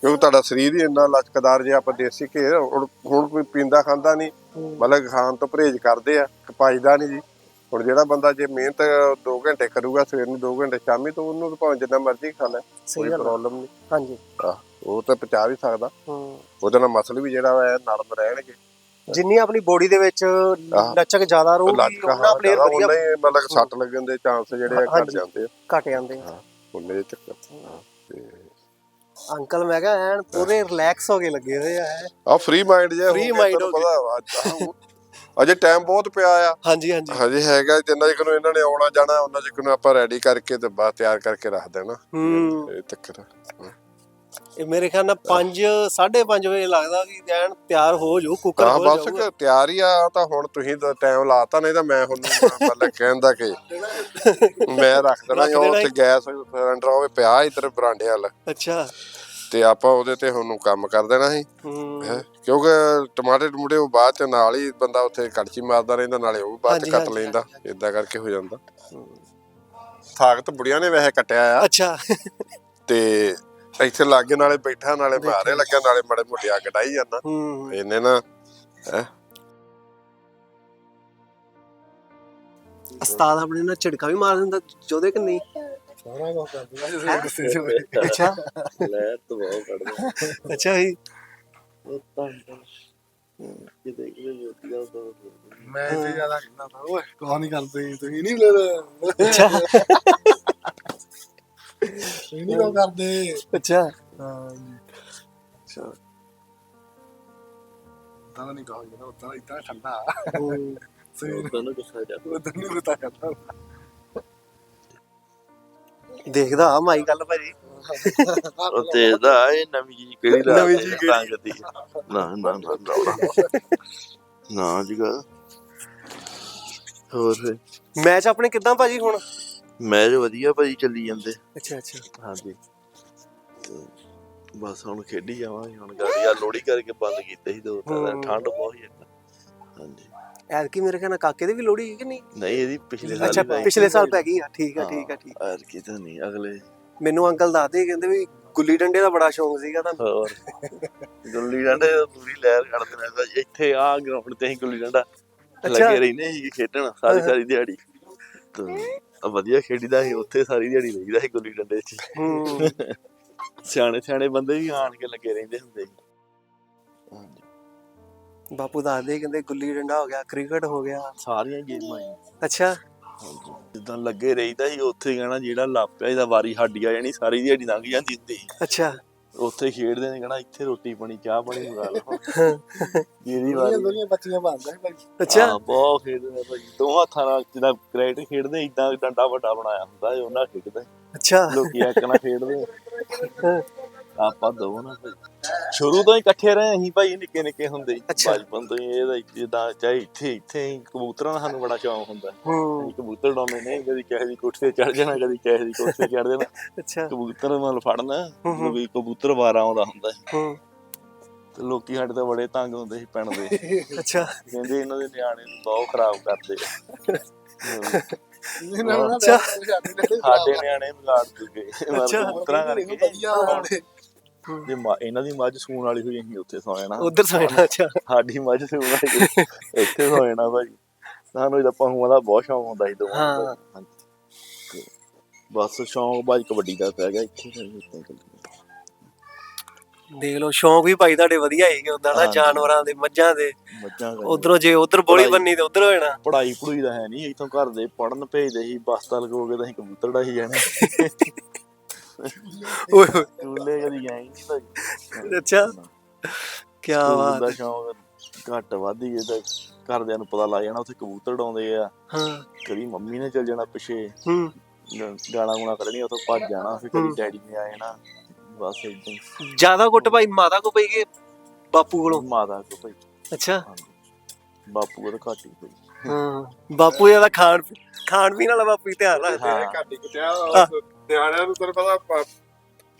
S1: ਕਿਉਂਕਿ ਤੁਹਾਡਾ ਸਰੀਰ ਹੀ ਇੰਨਾ ਲਚਕਦਾਰ ਜੇ ਆਪਾਂ ਦੇਸੀ ਘੀ ਹੁਣ ਕੋਈ ਪੀਂਦਾ ਖਾਂਦਾ ਨਹੀਂ।
S2: ਹੂੰ।
S1: ਮਤਲਬ ਖਾਣ ਤੋਂ ਪਰਹੇਜ਼ ਕਰਦੇ ਆ ਕਪਾਈਦਾ ਨਹੀਂ ਜੀ। ਹੁਣ ਜਿਹੜਾ ਬੰਦਾ ਜੇ ਮਿਹਨਤ 2 ਘੰਟੇ ਕਰੂਗਾ ਸਵੇਰ ਨੂੰ 2 ਘੰਟੇ ਸ਼ਾਮੀ ਤੋਂ ਉਹਨੂੰ ਤਾਂ ਭਾਵੇਂ ਜਿੰਨਾ ਮਰਜ਼ੀ ਖਾ ਲੈ ਕੋਈ। ਪ੍ਰੋਬਲਮ ਨਹੀਂ।
S2: ਹਾਂਜੀ।
S1: ਉਹ ਤਾਂ ਪਚਾ ਵੀ ਸਕਦਾ।
S2: ਹੂੰ
S1: ਉਹਦੇ ਨਾਲ ਮਸਲ ਵੀ ਜਿਹੜਾ ਇਹ ਨਰਮ ਰਹਿਣਗੇ।
S2: ਜਿੰਨੀ ਆਪਣੀ ਬੋਡੀ ਦੇ ਵਿੱਚ ਲਚਕ ਜ਼ਿਆਦਾ ਰਹੂਗੀ ਉਹਨਾਂ ਪਲੇਅਰ ਵਧੀਆ
S1: ਉਹਨਾਂ ਹੀ ਮਤਲਬ ਸੱਟ ਲੱਗਣ ਦੇ ਚਾਂਸ ਜਿਹੜੇ ਆ ਘਟ। ਜਾਂਦੇ ਆ।
S2: ਘਟ ਜਾਂਦੇ ਆ।
S1: ਉਹਨੇ ਦੇ ਚੱਕਰ। ਤੇ
S2: ਅੰਕਲ ਮੈਂ ਕਿਹਾ ਐਨ ਪੂਰੇ ਰਿਲੈਕਸ ਹੋ ਕੇ ਲੱਗੇ ਹੋਏ ਆ।
S1: ਆ ਫ੍ਰੀ ਮਾਈਂਡ ਜੇ
S2: Free mind ਹੋ
S1: ਵਾ, ਅੱਜ- ਟਾਈਮ ਬਹੁਤ ਪਿਆ ਆ।
S2: ਹਾਂਜੀ ਹਾਂਜੀ।
S1: ਹਜੇ ਹੈਗਾ ਜਿੰਨਾ ਚਿਰ ਨੂੰ ਇਹਨਾਂ ਨੇ ਆਉਣਾ ਜਾਣਾ ਉਹਨਾਂ ਚਿਰ ਨੂੰ ਆਪਾਂ ਰੈਡੀ ਕਰਕੇ ਤੇ ਬਾਅਦ ਤਿਆਰ ਕਰਕੇ ਰੱਖ ਦੇਣਾ।
S2: ਹੂੰ।
S1: ਇਹ ਚੱਕਰ ਆ।
S2: ਇਹ ਮੇਰੇ ਖਿਆਲ ਨਾਲ 5 5:30 ਵਜੇ ਲੱਗਦਾ ਕਿ ਐਨ ਤਿਆਰ ਹੋ ਜਾਓ ਕੁੱਕਰ
S1: ਹਾਂ
S2: ਹੋ
S1: ਬਸ
S2: ਜਾਊਗਾ।
S1: ਕਿ ਤਿਆਰ ਹੀ ਆ ਤਾਂ ਹੁਣ ਤੁਸੀਂ ਤਾਂ ਟਾਈਮ ਲਾਤਾ ਨਹੀਂ ਤਾਂ ਮੈਂ ਹੁਣ <laughs> ਮਤਲਬ ਕਹਿੰਦਾ ਕਿ ਮੈਂ ਰੱਖ ਦੇਣਾ
S2: ਰੱਖ ਦੇਣਾ
S1: ਉੱਥੇ ਗੈਸ ਸਿਲੰਡਰ ਹੋਵੇ ਪਿਆ ਇਧਰ ਬਰਾਂਡੇ ਵੱਲ।
S2: ਅੱਛਾ।
S1: ਤੇ ਆਪਾਂ ਉਹਦੇ ਤੇ ਹੁਣ ਨੂੰ ਕੰਮ ਕਰ ਦੇਣਾ ਸੀ।
S2: ਹੂੰ।
S1: ਹੈਂ। ਕਿਉਂਕਿ ਟਮਾਟਰ ਟਮੂਟੇ ਉਹ ਬਾਅਦ ਚ ਨਾਲ ਹੀ ਬੰਦਾ ਉੱਥੇ ਕੜਚੀ ਮਾਰਦਾ ਰਹਿੰਦਾ ਨਾਲੇ ਉਹ ਵੀ ਬਾਅਦ ਚ ਕੱਟ
S2: ਹਾਂਜੀ,
S1: ਲੈਂਦਾ ਇਦਾਂ ਕਰਕੇ ਹੋ ਜਾਂਦਾ। ਸਾਗ ਤਾਂ ਬੁੜੀਆਂ ਨੇ ਵੈਸੇ ਕੱਟਿਆ ਆ।
S2: ਅੱਛਾ।
S1: ਤੇ ਇੱਥੇ ਲਾਗੇ ਨਾਲੇ ਬੈਠਾ ਨਾਲੇ ਮਾਰੇ ਲੱਗਾ ਨਾਲੇ ਮੜੇ ਮੋਟੇ ਅੱਗ ਡਾਈ ਜਾਂਦਾ।
S2: ਹੂੰ
S1: ਇਹਨੇ ਨਾ ਹੈ?
S2: ਉਸਤਾਦ ਆਪਣੇ ਨਾਲ ਝਿੜਕਾ ਵੀ ਮਾਰ ਦਿੰਦਾ ਜੋਦੇ ਕਿ ਨਹੀਂ?
S4: ਸਾਰਾ ਕੁਝ ਕਰ ਦਿੰਦਾ। ਜਿਵੇਂ ਗੁੱਸੇ ਚ ਹੋਏ।
S2: ਅੱਛਾ।
S3: ਲੈ ਤੂੰ ਬਹੁਤ ਕੱਢਦਾ
S2: ਅੱਛਾ ਜੀ।
S3: ਉਹ ਤਾਂ ਕਿਤੇ ਕਿਤੇ ਜੋਤੀਆ ਤਾਂ
S4: ਮੈਂ ਤੇ ਜ਼ਿਆਦਾ ਕਹਿੰਦਾ ਤਾਂ ਓਏ ਕੌਣ ਨਹੀਂ ਕਰਦੇ ਤੁਸੀਂ ਨਹੀਂ ਲੈ
S2: ਅੱਛਾ।
S4: ਤੁਸੀਂ ਨਹੀਂ ਕੋ ਕਰਦੇ?
S2: ਅੱਛਾ।
S4: ਹਾਂ ਜੀ। ਅੱਛਾ। ਤਾਂ ਨਹੀਂ ਕਹੋ ਜਨਾ ਉਤਾਂ ਇਤਾਂ ਠੰਡਾ।
S2: ਹੂੰ।
S4: ਸਵੇਰ
S3: ਤਾਂ ਨਾ ਗੁੱਸਾ ਜਾ
S4: ਉਹ ਤਾਂ ਨਹੀਂ ਪਤਾ ਕਰਦਾ।
S2: ਦੇਖਦਾ ਆ ਮਾਈ ਗੱਲ ਭਾਜੀ।
S3: ਉਹ ਤੇ ਦਾ ਇਹ ਨਵੀਂ ਜੀ ਕਿਹੜੀ ਰਾਤ
S2: ਨਵੀਂ
S3: ਹੈ,
S2: ਚੀਜ਼
S3: ਤਾਂ ਕਦੀ ਨਾ ਨਾ ਨਾ ਨਾ ਨਾ। ਜੀਗਾ ਹੋਰ ਫਿਰ?
S2: ਮੈਚ ਆਪਣੇ ਕਿੱਦਾਂ ਭਾਜੀ ਹੁਣ?
S3: ਮੈਚ ਵਧੀਆ ਭਾਜੀ ਚੱਲੀ ਜਾਂਦੇ।
S2: ਅੱਛਾ ਅੱਛਾ।
S3: ਹਾਂਜੀ। ਬਸ ਹੁਣ ਖੇਡੀ ਜਾਵਾਂਗੇ ਹੁਣ ਗਾੜੀ ਆ ਲੋੜੀ ਕਰਕੇ ਬੰਦ ਕੀਤੇ ਸੀ ਦੋ ਤਿੰਨ। ਠੰਡ ਬਹੁਤ ਹੀ ਹਾਂਜੀ।
S2: ਐਤਕੀ ਮੇਰੇ ਖਿਆਲ ਨਾਲ ਕਾਕੇ ਦੀ ਵੀ ਲੋੜੀ ਹੈ ਕਿ ਨਹੀਂ?
S3: ਨਹੀਂ ਇਹਦੀ ਪਿਛਲੇ ਸਾਲ
S2: ਅੱਛਾ
S3: ਹੀ।
S2: ਪਿਛਲੇ ਸਾਲ ਪੈ ਗਈ ਆ। ਠੀਕ ਆ
S3: ਹਾਂ,
S2: ਠੀਕ ਆ। ਠੀਕ
S3: ਐਤਕੀ ਤਾਂ ਨਹੀਂ ਅਗਲੇ
S2: ਮੈਨੂੰ ਅੰਕਲ ਦੱਸਦੇ ਕਹਿੰਦੇ ਵੀ ਗੁੱਲੀ ਡੰਡੇ ਦਾ ਬੜਾ ਸ਼ੌਂਕ ਸੀਗਾ ਤਾਂ
S3: ਹੋਰ ਗੁੱਲੀ ਡੰਡੇ ਪੂਰੀ ਲਹਿਰ ਨੇ ਤਾਂ ਇੱਥੇ ਆ ਗਰਾਊਂਡ ਤੇ ਅਸੀਂ ਗੁੱਲੀ ਡੰਡਾ ਲੱਗੇ ਰਹਿੰਦੇ ਸੀ ਖੇਡਣ ਸਾਰੀ ਸਾਰੀ ਦਿਹਾੜੀ। ਤੇ ਵਧੀਆ ਖੇਡੀਦਾ ਸੀ ਉੱਥੇ ਸਾਰੀ ਦਿਹਾੜੀ ਰਹੀਦਾ ਸੀ ਗੁੱਲੀ ਡੰਡੇ 'ਚ।
S2: ਹੂੰ।
S3: ਸਿਆਣੇ ਸਿਆਣੇ ਬੰਦੇ ਵੀ ਆਣ ਕੇ ਲੱਗੇ ਰਹਿੰਦੇ ਹੁੰਦੇ ਸੀ। ਹਾਂਜੀ।
S2: ਬਾਪੂ ਦੱਸਦੇ ਕਹਿੰਦੇ ਗੁੱਲੀ ਡੰਡਾ ਹੋ ਗਿਆ ਕ੍ਰਿਕਟ ਹੋ ਗਿਆ।
S3: ਸਾਰੀਆਂ ਗੇਮਾਂ ਹੀ।
S2: ਅੱਛਾ।
S3: ਹਾਂਜੀ। ਜਿੱਦਾਂ ਲੱਗੇ ਰਹੀਦਾ ਸੀ ਉੱਥੇ ਕਹਿਣਾ ਜਿਹੜਾ ਲਾਪਿਆ ਇਹਦਾ ਵਾਰੀ ਸਾਡੀ ਆ ਜਾਣੀ ਸਾਰੀ ਦਿਹਾੜੀ ਲੰਘ ਜਾਂਦੀ ਹੁੰਦੀ ਸੀ।
S2: ਅੱਛਾ।
S3: ਉੱਥੇ ਖੇਡਦੇ ਨੇ ਕਹਿਣਾ ਇੱਥੇ ਰੋਟੀ ਪਾਣੀ ਚਾਹ ਪਾਣੀ ਮੰਗਾ ਲਓ। ਜਿਹਦੀ ਵਾਰੀ।
S4: ਦੁਨੀਆ ਬੱਚੀਆਂ ਬਣਦਾ ਭਾਈ।
S2: ਅੱਛਾ।
S3: ਹਾਂ, ਬਹੁਤ ਖੇਡਦੇ ਨੇ ਭਾਈ। ਦੋ ਹੱਥਾਂ ਨਾਲ ਜਿੱਦਾਂ ਕ੍ਰਿਕਟ ਖੇਡਦੇ ਇਦਾਂ ਡੰਡਾ ਵੱਡਾ ਬਣਾਇਆ ਹੁੰਦਾ ਇਹ ਉਹਨਾਂ ਖੇਡਦੇ।
S2: ਅੱਛਾ।
S3: ਲੋਕੀ ਇੱਕ ਨਾਲ ਖੇਡਦੇ। ਆਪਾਂ ਦੋ ਨਾ ਭਾਈ ਸ਼ੁਰੂ ਤੋਂ ਹੀ ਇਕੱਠੇ ਰਹੇ ਅਸੀਂ ਭਾਈ ਨਿੱਕੇ ਨਿੱਕੇ ਹੁੰਦੇ
S2: ਅੱਛਾ।
S3: ਬਚਪਨ ਤੋਂ ਹੀ ਇਹਦਾ ਜਿੱਦਾਂ ਚਾਹੇ ਇੱਥੇ ਇੱਥੇ ਹੀ ਕਬੂਤਰਾਂ ਦਾ ਸਾਨੂੰ ਬੜਾ ਸ਼ੌਂਕ ਹੁੰਦਾ।
S2: ਹੂੰ।
S3: ਅਸੀਂ ਕਬੂਤਰ ਡਾਉਂਦੇ ਨੇ ਕਦੀ ਕਿਸੇ ਦੀ ਕੋਠੇ ਤੇ ਚੜ ਜਾਣਾ ਕਦੀ ਕਿਸੇ ਦੀ ਕੋਠੇ ਤੇ ਚੜ ਜਾਣਾ।
S2: ਅੱਛਾ।
S3: ਕਬੂਤਰ ਨਾਲ ਫੜਨਾ
S2: ਹੂੰ ਹੂੰ।
S3: ਵੀ ਕਬੂਤਰ ਵਾਰਾ ਆਉਂਦਾ ਹੁੰਦਾ ਸੀ।
S2: ਹੂੰ।
S3: ਤੇ ਲੋਕੀ ਸਾਡੇ ਤੋਂ ਬੜੇ ਤੰਗ ਹੁੰਦੇ ਸੀ ਪਿੰਡ ਦੇ।
S2: ਅੱਛਾ।
S3: ਕਹਿੰਦੇ ਇਹਨਾਂ ਦੇ ਨਿਆਣੇ ਨੂੰ ਬਹੁਤ ਖਰਾਬ ਕਰਦੇ। ਆ।
S2: ਅੱਛਾ।
S3: ਸਾਡੇ ਨਿਆਣੇ ਵਿਗਾੜ ਦੂਗੇ
S2: ਅੱਛਾ।
S3: ਕਬੂਤਰਾਂ ਕਰਕੇ।
S4: ਵਧੀਆ ਹੋਣੇ।
S3: ਜੇ ਮਾ- ਇਹਨਾਂ ਦੀ ਮੱਝ ਸੂਣ ਵਾਲੀ ਹੋਈ ਅਸੀਂ ਉੱਥੇ ਸੌ ਜਾਣਾ
S2: ਉਧਰ ਸੋਣਾ ਅੱਛਾ
S3: ਸਾਡੀ ਮੱਝ ਸੂਣ ਵਾਲੀ ਹੋਈ, ਇੱਥੇ ਸੌ ਜਾਣਾ ਭਾਈ ਸਾਨੂੰ ਇਹਦਾ ਪਹੁੰਚਣ ਦਾ ਬਹੁਤ ਸ਼ੌਂਕ ਹੁੰਦਾ ਸੀ ਦੋਵਾਂ ਨੂੰ
S2: ਹਾਂ।
S3: ਭਾਈ। ਹਾਂਜੀ। ਤੇ ਬਸ ਸ਼ੌਂਕ ਬਾਜ ਕਬੱਡੀ ਦਾ ਪੈ ਗਿਆ ਇੱਥੇ ਫਿਰ ਇੱਥੇ ਚੱਲ ਗਿਆ।
S2: ਦੇਖ ਲਓ ਸ਼ੌਂਕ ਵੀ ਭਾਈ ਤੁਹਾਡੇ ਵਧੀਆ ਹੈਗੇ ਉਦਾਂ ਨਾ। ਜਾਨਵਰਾਂ ਦੇ ਮੱਝਾਂ ਦੇ
S3: ਮੱਝਾਂ ਦਾ
S2: ਉਧਰੋਂ ਜੇ ਉਧਰ ਬੋਲੀ। ਬੰਨੀ ਤੇ ਉਧਰ ਹੋ ਜਾਣਾ
S3: ਪੜਾਈ ਪੜੂਈ ਦਾ ਹੈ ਨਹੀਂ ਇਥੋਂ ਘਰ ਦੇ ਪੜਨ ਭੇਜਦੇ ਸੀ ਬਸਤਾ ਲਗੋਗੇ ਤਾਂ ਅਸੀਂ ਕਬੂਤਰ ਡਾਹੀ ਜਾਣਾ
S2: ਓਏ ਹੋਏ,
S3: ਸਕੂਲੇ ਕਦੀ ਗਏ ਨਹੀਂ ਭਾਈ।
S2: ਅੱਛਾ। ਕੀ
S3: ਸਕੂਲ
S2: ਬਾਤ
S3: ਦਾ
S2: ਹੈ।
S3: ਸ਼ੌਂਕ ਘੱਟ ਵੱਧ ਹੀ ਤਾਂ ਘਰਦਿਆਂ ਨੂੰ ਪਤਾ ਲੱਗ ਜਾਣਾ ਉੱਥੇ ਕਬੂਤਰ ਡਾਉਂਦੇ ਆ।
S2: ਹਾਂ।
S3: ਕਦੀ ਮੰਮੀ ਨੇ ਚੱਲ ਜਾਣਾ ਪਿੱਛੇ।
S2: ਹੂੰ।
S3: ਗ- ਗਾਲਾਂ ਗੁਣਾ ਕੱਢਣੀ ਉੱਥੋਂ ਭੱਜ ਜਾਣਾ ਫਿਰ
S2: ਹੂੰ।
S3: ਕਦੀ ਡੈਡੀ ਨੇ ਆ ਜਾਣਾ। ਬਸ ਇਦਾਂ ਹੀ।
S2: ਜ਼ਿਆਦਾ ਗੁੱਟ ਭਾਈ ਮਾਤਾ ਕੋ ਪਈ ਬਾਪੂ ਕੋਲੋਂ?
S3: ਮਾਤਾ ਕੋ
S2: ਅੱਛਾ।
S3: ਬਾਪੂ ਕੋਲ ਘੱਟ ਹੀ
S2: ਹਾਂ। ਬਾਪੂ ਇਹਦਾ ਖਾਣ ਖਾਣ ਪੀਣ ਵਾਲਾ ਬਾਪੂ ਹੀ ਧਿਆਨ ਰੱਖਦਾ
S3: ਹਾਂ।
S1: ਘਾਟੀ ਕੁੱਟਿਆ ਨਿਆਣਿਆਂ ਨੂੰ ਤੈਨੂੰ ਪਤਾ ਪ-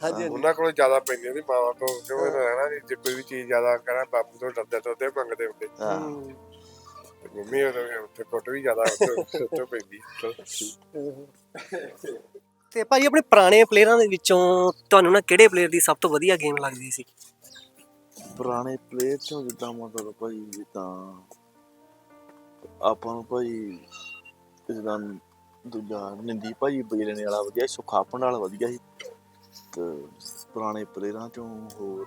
S2: ਹਾਂਜੀ ਹਾਂਜੀ।
S1: ਉਹਨਾਂ ਕੋਲ ਜ਼ਿਆਦਾ ਪੈਂਦੀਆਂ ਨਹੀਂ ਮਾਵਾਂ ਤੋਂ ਕਿਉਂ ਇਹਨਾਂ ਰਹਿਣਾ ਨਹੀਂ ਜੇ ਕੋਈ ਵੀ ਚੀਜ਼ ਜ਼ਿਆਦਾ ਕਰਾਂ ਬਾਪੂ ਤੋਂ ਡਰਦੇ ਤੋਂ ਤੇ ਮੰਗਦੇ ਹੁੰਦੇ।
S3: ਹਾਂ।
S2: ਹੂੰ।
S1: ਤੇ ਮੰਮੀ ਉਹਦੇ ਉੱਥੇ ਕੁੱਟ ਵੀ ਜ਼ਿਆਦਾ ਉੱਥੇ ਉੱਥੇ ਪੈਂਦੀ
S2: ਤੇ ਭਾਈ ਆਪਣੇ ਪੁਰਾਣੇ ਪਲੇਅਰਾਂ ਦੇ ਵਿੱਚੋਂ ਤੁਹਾਨੂੰ ਨਾ ਕਿਹੜੇ ਪਲੇਅਰ ਦੀ ਸਭ ਤੋਂ ਵਧੀਆ ਗੇਮ ਲੱਗਦੀ ਸੀ?
S3: ਪੁਰਾਣੇ ਪਲੇਅਰ ਚੋਂ ਜਿੱਦਾਂ ਮਤਲਬ ਭਾਈ ਜਿੱਦਾਂ ਆਪਾਂ ਨੂੰ ਭਾਈ ਜਿੱਦਾਂ ਦੂਜਾ ਨਿੰਦੀ ਭਾਈ ਬਜਲਣੇ ਵਾਲਾ ਵਧੀਆ ਸੀ ਸੁੱਖਾ ਭੰਡਾਲ ਵਧੀਆ ਸੀ ਤੇ ਪੁਰਾਣੇ ਪਲੇਅਰਾਂ ਚੋਂ ਹੋਰ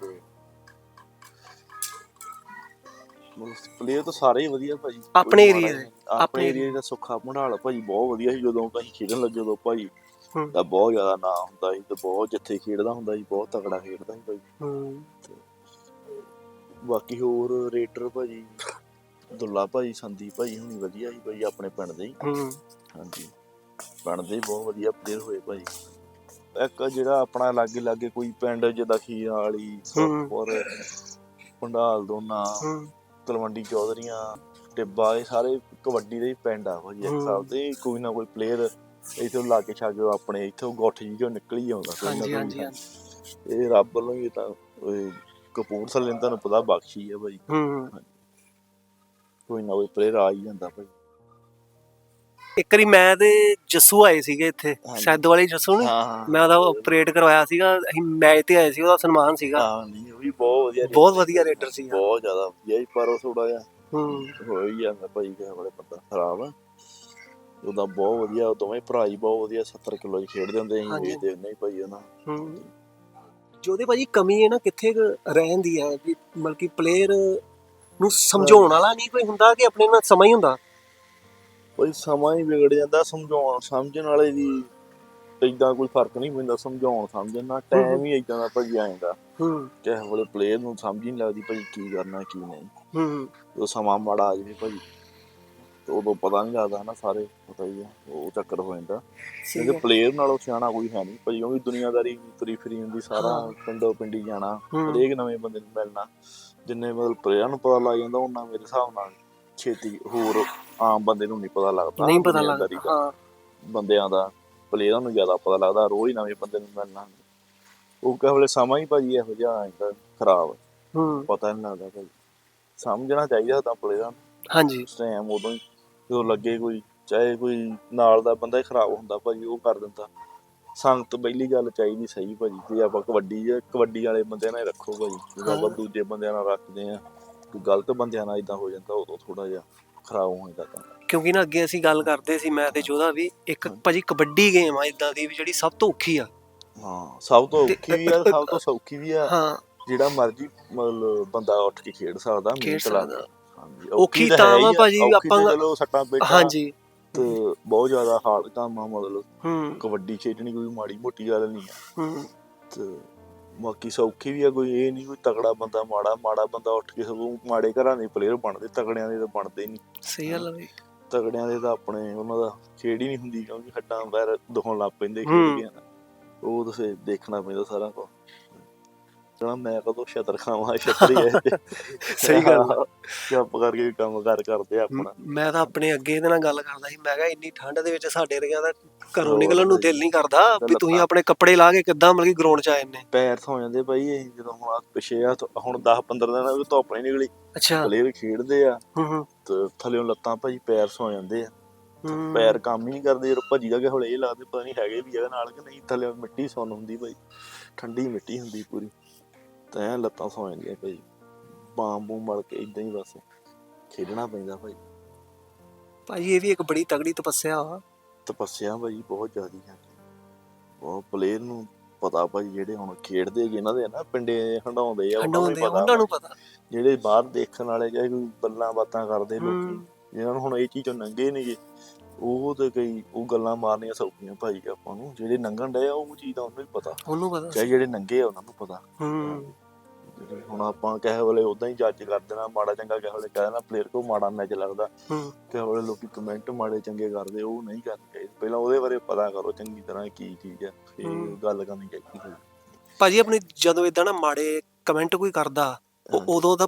S3: ਪਲੇਅਰ ਤਾਂ ਸਾਰੇ ਹੀ ਵਧੀਆ ਭਾਈ। ਕੋਈ
S2: ਆਪਣੇ
S3: ਮਾੜਾ
S2: area
S3: ਨਹੀਂ।
S2: ਦੇ,
S3: ਆਪਣੇ
S2: ਆਪਣੇ
S3: ਏਰੀਆ ਦਾ ਸੁੱਖਾ ਭੰਡਾਲ ਭਾਈ ਬਹੁਤ ਵਧੀਆ ਸੀ ਜਦੋਂ ਅਸੀਂ ਖੇਡਣ ਲੱਗੇ ਉਦੋਂ ਭਾਈ
S2: ਹੂੰ।
S3: ਤਾਂ ਬਹੁਤ ਜ਼ਿਆਦਾ ਨਾਂ ਹੁੰਦਾ ਸੀ ਤੇ ਬਹੁਤ ਜਿੱਥੇ ਖੇਡਦਾ ਹੁੰਦਾ ਸੀ ਬਹੁਤ ਤਕੜਾ ਖੇਡਦਾ ਸੀ ਭਾਈ।
S2: ਹੂੰ।
S3: ਬਾਕੀ ਹੋਰ ਰੇਟਰ ਭਾਜੀ ਦੁੱਲਾ ਭਾਜੀ ਸੰਦੀਪ ਭਾਜੀ ਹੁਣੀ ਵਧੀਆ ਸੀ ਭਾਈ ਆਪਣੇ ਪਿੰਡ ਦੇ ਹੀ।
S2: ਹੂੰ।
S3: ਹਾਂਜੀ। ਪਿੰਡ ਦੇ ਹੀ ਬਹੁਤ ਵਧੀਆ ਪਲੇਅਰ ਹੋਏ ਭਾਜੀ ਇੱਕ ਜਿਹੜਾ ਆਪਣਾ ਲਾਗੇ ਲਾਗੇ ਕੋਈ ਪਿੰਡ ਜਿੱਦਾਂ ਖੀਰ ਵਾਲੀ ਸੁਰਪੁਰ ਪੰਡਾਲ ਦੋਨਾ ਤਲਵੰਡੀ ਚੌਧਰੀਆਂ ਟਿੱਬਾ ਇਹ ਸਾਰੇ ਕਬੱਡੀ ਦੇ ਹੀ ਪਿੰਡ ਆ ਭਾਜੀ ਇੱਕ। ਹਿਸਾਬ ਦੇ ਕੋਈ ਨਾ ਕੋਈ ਪਲੇਅਰ ਇਥੋਂ ਲਾ ਕੇ ਛੱਡ ਆਪਣੇ ਇਥੋਂ ਗੁੱਠ ਜੀ ਚੋਂ ਨਿਕਲ ਆਉਂਦਾ ਕੋਈ ਨਾ
S2: ਹਾਂਜੀ
S3: ਕੋਈ। ਇਹ ਰੱਬ ਵੱਲੋਂ ਹੀ ਤਾਂ ਕਪੂਰਥਲੇ ਨੇ ਤੁਹਾਨੂੰ ਪਤਾ ਬਖਸ਼ੀ ਹੈ ਭਾਈ।
S2: ਹੂੰ
S3: ਕੋਈ ਨਾ ਕੋਈ ਪਲੇਅਰ ਆ ਹੀ ਜਾਂਦਾ ਭਾਈ।
S2: ਇੱਕ ਵਾਰੀ ਮੈਂ ਤੇ ਜੱਸੂ ਆਏ ਸੀਗੇ ਇੱਥੇ
S3: ਹਾਂਜੀ।
S2: ਸੈਦ ਵਾਲੇ ਜੱਸੂ ਨੇ।
S3: ਹਾਂ
S2: ਮੈਂ ਉਹਦਾ ਆਪਰੇਟ ਕਰਵਾਇਆ ਸੀਗਾ ਅਸੀਂ ਮੈਚ ਤੇ ਆਏ ਸੀ ਉਹਦਾ ਸਨਮਾਨ ਸੀਗਾ।
S3: ਹਾਂ ਨਹੀਂ ਉਹ ਵੀ ਬਹੁਤ ਵਧੀਆ
S2: ਬਹੁਤ ਵਧੀਆ ਰੇਡਰ ਸੀ।
S3: ਬਹੁਤ ਜ਼ਿਆਦਾ ਵਧੀਆ ਹੀ ਪਰ ਉਹ ਥੋੜਾ ਜਿਹਾ
S2: ਹੂੰ।
S3: ਹੋ ਹੀ ਜਾਂਦਾ ਭਾਈ ਕਿਸੇ ਵੇਲੇ ਬੰਦਾ ਖਰਾਬ ਆ। ਉਹਦਾ ਬਹੁਤ ਵਧੀਆ ਉਹ ਦੋਵੇਂ ਭਰਾ ਹੀ ਬਹੁਤ ਵਧੀਆ 70 ਕਿਲੋ ਚ ਖੇਡਦੇ ਹੁੰਦੇ ਸੀ
S2: ਹਾਂਜੀ।
S3: ਵੇਚਦੇ ਹੁੰਦੇ ਸੀ ਭਾਈ ਉਹਨਾਂ
S2: ਹੂੰ। ਜਿਹਦੇ ਭਾਜੀ ਕਮੀ ਹੈ ਨਾ ਕਿੱਥੇ ਕੁ ਰਹਿੰਦੀ ਹੈ ਵੀ ਬਲਕਿ ਪਲੇਅਰ ਨੂੰ ਸਮਝਾਉਣ ਵਾਲਾ ਨਹੀਂ ਕੋਈ ਹੁੰਦਾ ਕਿ ਆਪਣੇ ਨਾਲ ਸਮਾਂ ਹੀ ਹੁੰਦਾ।
S3: ਕੋਈ ਸਮਾਂ ਹੀ ਵਿਗੜ ਜਾਂਦਾ ਸਮਝਾਉਣ ਸਮਝਣ ਵਾਲੇ ਦੀ ਇਦਾਂ ਕੋਈ ਫ਼ਰਕ ਨਹੀਂ ਪੈਂਦਾ ਸਮਝਾਉਣ ਸਮਝਣ ਨਾਲ ਟਾਈਮ ਹੀ। ਇਦਾਂ ਦਾ ਭਾਜੀ ਆਏਗਾ
S2: ਹੂੰ।
S3: ਕਿਸੇ ਵੇਲੇ ਪਲੇਅਰ ਨੂੰ ਸਮਝ ਨਹੀਂ ਲੱਗਦੀ ਭਾਈ ਕੀ ਕਰਨਾ ਕੀ ਨਹੀਂ।
S2: ਹੂੰ
S3: ਉਹ ਸਮਾਂ ਮਾੜਾ ਆ ਜਾਵੇ ਭਾਈ ਤੇ ਉਦੋਂ ਪਤਾ ਨਹੀਂ ਲੱਗਦਾ ਨਾ ਸਾਰੇ ਪਤਾ ਹੀ ਆ ਉਹ ਚੱਕਰ ਹੋ ਜਾਂਦਾ। ਕਿਉਂਕਿ। ਪਲੇਅਰ ਨਾਲੋਂ ਸਿਆਣਾ ਕੋਈ ਹੈ ਨਹੀਂ ਭਾਈ ਉਹ ਵੀ ਦੁਨੀਆਦਾਰੀ ਤੁਰੀ ਫਿਰੀ ਹੁੰਦੀ ਸਾਰਾ। ਪਿੰਡੋਂ ਪਿੰਡੀ ਜਾਣਾ। ਹਰੇਕ ਨਵੇਂ ਬੰਦੇ ਨੂੰ ਮਿਲਣਾ। ਜਿੰਨੇ ਮਤਲਬ ਪਲੇਅਰਾਂ ਨੂੰ ਪਤਾ ਲੱਗ ਜਾਂਦਾ ਉਹਨਾਂ ਮੇਰੇ ਹਿਸਾਬ ਨਾਲ ਛੇਤੀ ਹੋਰ ਆਮ ਬੰਦੇ ਨੂੰ ਨਹੀਂ ਪਤਾ ਲੱਗਦਾ
S2: ਨਹੀਂ ਪਤਾ ਲੱਗਦਾ। ਹਾਂ।
S3: ਬੰਦਿਆਂ ਦਾ ਪਲੇਅਰਾਂ ਨੂੰ ਜ਼ਿਆਦਾ ਪਤਾ ਲੱਗਦਾ ਰੋਜ਼ ਹੀ ਨਵੇਂ ਬੰਦੇ ਨੂੰ ਮਿਲਣਾ। ਉਹ ਕਹੇ ਵੇਲੇ ਸਮਾਂ ਹੀ ਭਾਜੀ ਇਹੋ ਜਿਹਾ ਆਇਂਦਾ ਖਰਾਬ।
S2: ਹੂੰ।
S3: ਪਤਾ ਨਹੀਂ ਲੱਗਦਾ ਭਾਜੀ। ਸਮਝਣਾ ਚਾਹੀਦਾ ਤਾਂ ਪਲੇਅਰਾਂ
S2: ਹਾਂਜੀ।
S3: ਟਾਈਮ ਉਦੋਂ ਹੀ ਜਦੋਂ ਲੱਗੇ ਕੋਈ ਚਾਹੇ ਕੋਈ ਨਾਲ ਦਾ ਬੰਦਾ ਹੀ ਖਰਾਬ ਹੁੰਦਾ ਭਾਜੀ ਉਹ ਕਰ ਦਿੰਦਾ। ਸੰਗਤ ਪਹਿਲੀ ਗੱਲ ਚਾਹੀਦੀ ਸਹੀ ਭਾਜੀ ਜੇ ਆਪਾਂ ਕਬੱਡੀ ਕਬੱਡੀ ਵਾਲੇ ਬੰਦਿਆਂ ਨਾਲ ਰੱਖੋ ਭਾਜੀ। ਜਦੋਂ ਆਪਾਂ ਦੂਜੇ ਬੰਦਿਆਂ ਨਾਲ ਰੱਖਦੇ ਆ ਗਲਤ ਬੰਦਿਆਂ ਨਾਲ ਇਦਾਂ ਹੋ ਜਾਂਦਾ ਉਦੋਂ ਥੋੜਾ ਜਿਹਾ ਖਰਾਬ ਹੋ ਜਾਂਦਾ। ਤਾਂ
S2: ਕਿਉਂਕਿ ਨਾ ਅੱਗੇ ਅਸੀਂ ਗੱਲ ਕਰਦੇ ਸੀ ਮੈਂ ਤੇ ਜੋਧਾ ਵੀ ਇੱਕ ਭਾਜੀ ਕਬੱਡੀ ਗੇਮ ਆ ਇਦਾਂ ਦੀ ਵੀ ਜਿਹੜੀ ਸਭ ਤੋਂ ਔਖੀ ਆ।
S3: ਹਾਂ ਸਭ ਤੋਂ ਔਖੀ ਵੀ ਆ ਸਭ ਤੋਂ ਸੌਖੀ ਵੀ ਆ।
S2: ਹਾਂ।
S3: ਜਿਹੜਾ ਮਰਜ਼ੀ ਮਤਲਬ ਬੰਦਾ ਉੱਠ ਕੇ ਖੇਡ ਸਕਦਾ
S2: ਖੇਡ
S3: ਮਿਹਨਤ
S2: ਸਕਦਾ।
S3: ਲਾ ਹਾਂਜੀ
S2: ਔਖੀ ਤਾਂ
S3: ਆ,
S2: ਭਾਜੀ, ਆਪਾਂ-
S3: ਤਾਂ ਚਲੋ ਸੱਟਾਂ ਪੇਟਾਂ
S2: ਹਾਂਜੀ।
S3: ਤੇ ਬਹੁਤ ਜ਼ਿਆਦਾ ਹਾਰਡ ਕੰਮ ਆ ਮਤਲਬ ਕਬੱਡੀ ਖੇਡਣੀ ਕੋਈ ਮਾੜੀ ਮੋਟੀ ਗੱਲ ਨਹੀਂ ਆ।
S2: ਹੂੰ।
S3: ਤੇ ਬਾਕੀ ਸੌਖੀ ਵੀ ਆ ਕੋਈ ਇਹ ਨਹੀਂ ਕੋਈ ਤਗੜਾ ਬੰਦਾ ਮਾੜਾ ਮਾੜਾ ਬੰਦਾ ਉੱਠ ਕੇ ਸਗੋਂ ਮਾੜੇ ਘਰਾਂ ਦੇ ਪਲੇਅਰ ਬਣਦੇ ਤਗੜਿਆਂ ਦੇ ਤਾਂ ਬਣਦੇ ਨਹੀਂ
S2: ਸਹੀ ਗੱਲ ਬਈ
S3: ਤਗੜਿਆਂ ਦੇ ਤਾਂ ਆਪਣੇ ਉਹਨਾਂ ਦਾ ਖੇਡ ਹੀ ਨਹੀਂ ਹੁੰਦੀ ਕਿਉਂਕਿ ਹੱਡਾਂ ਪੈਰ ਦੁਖਣ ਲੱਗ ਪੈਂਦੇ। ਖੇਡ। ਉਹ ਤਾਂ ਫਿਰ ਦੇਖਣਾ ਪੈਂਦਾ ਸਾਰਾ ਕੁਝ ਕਹਣਾ ਮੈਂ ਕਦੋਂ ਛਤਰ ਖਾਵਾਂ ਛਤਰੀ ਹੈ <laughs>
S2: ਸਹੀ ਗੱਲ ਆ।
S3: ਚੁੱਪ ਕਰਕੇ ਕੰਮ ਕਰ ਕਰਦੇ ਆ ਆਪਣਾ।
S2: ਮ- ਤਾਂ ਆਪਣੇ ਅੱਗੇ ਇਹਦੇ ਨਾਲ ਗੱਲ ਕਰਦਾ ਸੀ ਮੈਂ ਕਿਹਾ ਇੰਨੀ ਠੰਡ ਦੇ ਵਿੱਚ ਸਾਡੇ ਵਰਗਿਆਂ ਦਾ ਘਰੋਂ
S3: ਹੋਰ
S2: ਨਿਕਲਣ ਨੂੰ। ਦਿਲ ਨਹੀਂ ਕਰਦਾ ਵੀ ਤੁਸੀਂ ਆਪਣੇ ਕੱਪੜੇ ਲਾ ਕੇ ਕਿੱਦਾਂ ਮਤਲਬ ਕਿ ਗਰਾਊਂਡ 'ਚ ਆਏ ਨੇ
S3: ਪੈਰ ਸੌ ਜਾਂਦੇ ਬਾਈ ਇਹ ਜਦੋਂ ਹੁਣ ਆਹ ਪਿਛੇ ਆ ਤਾਂ ਹੁਣ 10 15 ਦਿਨ ਹੋ ਗਏ ਧੁੱਪ ਨਹੀਂ ਨਿਕਲੀ।
S2: ਅੱਛਾ।
S3: ਪਲੇਅਰ ਖੇਡਦੇ ਆ।
S2: ਹੂੰ ਹੂੰ।
S3: ਤੇ ਥੱਲੇੋਂ ਲੱਤਾਂ ਭਾਜੀ ਪੈਰ ਸੌ ਜਾਂਦੇ ਆ।
S2: ਹੂੰ।
S3: ਪੈਰ ਕੰਮ ਹੀ ਨਹੀਂ ਕਰਦੇ ਜਦੋਂ ਭੱਜੀ ਦਾ ਕਿ ਹੌਲੇ ਇਹ ਲੱਗਦੇ ਪਤਾ ਨਹੀਂ ਹੈਗੇ ਵੀ ਇਹਦੇ ਨਾਲ ਕਿ ਨਹੀਂ ਥੱਲੇ ਮਿੱਟੀ ਸੁੰਨ ਹੁੰਦੀ ਭਾਈ ਠੰਡੀ ਮਿੱਟੀ ਹੁੰਦੀ ਪੂਰੀ। ਤਾਂ ਲੱਤਾਂ ਸੌ ਜਾਂਦੀਆਂ ਭਾਈ। ਬਾਂਬ ਬੂਮ ਮਲ ਕੇ ਇਦਾਂ ਹੀ ਬਸ ਖੇਡਣਾ ਪੈਂਦਾ ਭਾਈ।
S2: ਭਾਜੀ ਇਹ ਵੀ ਇੱਕ ਬੜੀ ਤਗੜੀ ਤਪੱਸਿਆ ਵਾ।
S3: ਤਪੱਸਿਆ ਭਾਈ ਬਹੁਤ ਜ਼ਿਆਦੀ ਹੈ ਬਹੁਤ ਪਲੇਅਰ ਨੂੰ ਪਤਾ ਭਾਈ ਜਿਹੜੇ ਹੁਣ ਖੇਡਦੇ ਜਿਨ੍ਹਾਂ ਦੇ ਨਾ ਪਿੰਡੇ ਹੰਡਾਉਂਦੇ ਆ ਉਹਨਾਂ ਨੂੰ
S2: ਹੰਡਾਉਂਦੇ ਆ,
S3: ਪਤਾ
S2: ਉਹਨਾਂ ਨੂੰ ਪਤਾ।
S3: ਜਿਹੜੇ ਬਾਹਰ ਦੇਖਣ ਵਾਲੇ ਚਾਹੇ ਕੋਈ ਗੱਲਾਂ ਬਾਤਾਂ ਕਰਦੇ ਲੋਕੀ। ਜਿਹਨਾਂ ਨੂੰ ਹੁਣ ਇਹ ਚੀਜ਼ ਨੰਗੇ ਨਹੀਂਗੇ ਉਹ ਤੇ ਕਈ ਉਹ ਗੱਲਾਂ ਮਾਰਨੀਆਂ ਸੌਖੀਆਂ ਭਾਈ ਆਪਾਂ ਨੂੰ। ਜਿਹੜੇ ਨੰਗਣ ਡਏ ਆ ਉਹ ਚੀਜ਼ ਦਾ ਉਹਨੂੰ ਹੀ ਪਤਾ।
S2: ਉਹਨੂੰ ਪਤਾ।
S3: ਚਾਹੇ ਜਿਹੜੇ ਨੰਗੇ ਆ ਉਹਨਾਂ ਨੂੰ ਪਤਾ।
S2: ਹੂੰ।
S3: ਹੁਣ ਆਪਾਂ ਕਿਸੇ ਵੇਲੇ ਉਦਾਂ ਹੀ ਜੱਜ ਕਰ ਦੇਣਾ ਮਾੜਾ ਚੰਗਾ ਕਿਸੇ ਵੇਲੇ ਕਹਿ ਦੇਣਾ ਪਲੇਅਰ ਕੋ ਮਾੜਾ ਮੈਚ ਲੱਗਦਾ।
S2: ਹੂੰ।
S3: ਕਿਸੇ ਵੇਲੇ ਲੋਕੀ ਕਮੈਂਟ ਮਾੜੇ ਚੰਗੇ ਕਰਦੇ ਉਹ ਨਹੀਂ ਕਰਨੇ ਚਾਹੀਦੇ ਪਹਿਲਾਂ ਉਹਦੇ ਬਾਰੇ ਪਤਾ ਕਰੋ ਚੰਗੀ ਤਰ੍ਹਾਂ ਕੀ ਚੀਜ਼
S2: ਹੂੰ।
S3: ਗੱਲ ਕਰਨੀ ਚਾਹੀਦੀ ਹੈ
S2: ਭਾਜੀ ਆਪਣੇ ਜਦੋਂ ਇਦਾਂ ਨਾ ਮਾੜੇ ਕਮੈਂਟ ਕੋਈ ਕਰਦਾ। ਉਦੋਂ ਦਾ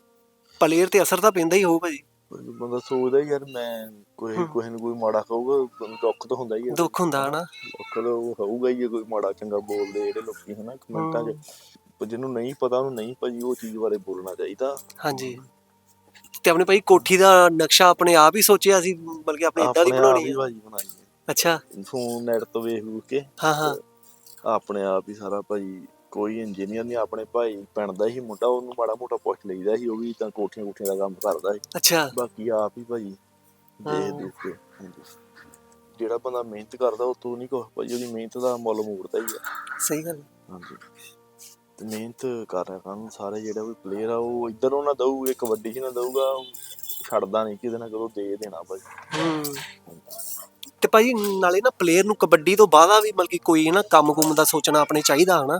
S2: ਪਲੇਅਰ ਤੇ ਅਸਰ ਤਾਂ ਪੈਂਦਾ ਹੀ ਹੋਊ ਭਾਜੀ।
S3: ਬੰਦਾ ਸੋਚਦਾ ਯਾਰ ਮੈਂ ਕੋਈ
S2: ਹੂੰ।
S3: ਕੋਈ ਨੂੰ ਕੋਈ ਮਾੜਾ ਕਹੂਗਾ ਦੁੱਖ ਤਾਂ ਹੁੰਦਾ ਹੀ ਆ।
S2: ਦੁੱਖ ਹੁੰਦਾ ਹਨਾ।
S3: ਦੁੱਖ ਤਾਂ ਹੋਊਗਾ ਹੀ ਕੋਈ ਮਾੜਾ ਚੰਗਾ ਬੋਲਦੇ ਜਿਹੜੇ ਲੋਕੀ ਹਨਾ ਕਮੈਂਟਾਂ 'ਚ। ਜਿਹਨੂੰ ਨਹੀਂ ਪਤਾ ਉਹਨੂੰ ਨਹੀਂ ਭਾਜੀ ਉਹ ਚੀਜ਼ ਬਾਰੇ ਬੋਲਣਾ ਚਾਹੀਦਾ।
S2: ਹਾਂਜੀ। ਤੇ ਆਪਣੇ ਭਾਈ ਕੋਠੀ ਦਾ ਨਕਸ਼ਾ ਆਪਣੇ ਆਪ ਹੀ ਸੋਚਿਆ ਸੀ ਬਲਕਿ ਆਪਣੇ ਇਦਾਂ ਦੀ ਬਣਾਉਣੀ
S3: ਹੀ ਭਾਜੀ ਬਣਾਈ ਹੈ
S2: ਅੱਛਾ।
S3: ਫੋਨ ਨੈਟ ਤੋਂ ਵੇਖ ਵੂਖ ਕੇ।
S2: ਹਾਂ ਹਾਂ।
S3: ਆਪਣੇ ਆਪ ਹੀ ਸਾਰਾ ਭਾਜੀ ਕੋਈ ਇੰਜੀਨੀਅਰ ਨਹੀਂ ਆਪਣੇ ਭਾਈ ਪਿੰਡ ਦਾ ਹੀ ਮੁੰਡਾ ਉਹਨੂੰ ਮਾੜਾ ਮੋਟਾ ਪੁੱਛ ਲਈਦਾ ਸੀ ਉਹ ਵੀ ਤਾਂ ਕੋਠੀਆਂ ਕੋਠੀਆਂ ਦਾ ਕੰਮ ਕਰਦਾ ਸੀ।
S2: ਅੱਛਾ।
S3: ਬਾਕੀ ਆਪ ਹੀ ਭਾਜੀ ਦੇਖ। ਦੇਖ ਕੇ ਹਾਂਜੀ। ਜਿਹੜਾ ਬੰਦਾ ਮਿਹਨਤ ਕਰਦਾ ਉਹ ਤੋਂ ਨਹੀਂ ਕੁਛ ਭਾਜੀ ਉਹਦੀ ਮਿਹਨਤ ਦਾ ਮੁੱਲ ਮੋੜਦਾ ਹੀ ਆ।
S2: ਸਹੀ ਗੱਲ।
S3: ਹਾਂਜੀ। ਮਿਹਨਤ ਕਰ ਰਿਹਾ ਕਰਨ ਸਾਰੇ ਜਿਹੜਾ ਵੀ ਪਲੇਅਰ ਆ ਉਹ ਇੱਧਰੋਂ ਨਾ ਦਊ ਇੱਕ ਵੱਡੀ ਚ ਨਾ ਦਊਗਾ ਛੱਡਦਾ ਨਹੀਂ ਕਿਤੇ ਨਾ ਕਦੋਂ ਦੇ ਦੇਣਾ ਭਾਜੀ
S2: ਹੂੰ। ਤੇ ਭਾਜੀ ਨਾਲੇ ਨਾ ਪਲੇਅਰ ਨੂੰ ਕਬੱਡੀ ਤੋਂ ਬਾਅਦ ਵੀ ਮਤਲਬ ਕਿ ਕੋਈ ਨਾ ਕੰਮ ਕੁਮ ਦਾ ਸੋਚਣਾ ਆਪਣੇ ਚਾਹੀਦਾ ਹਨਾ।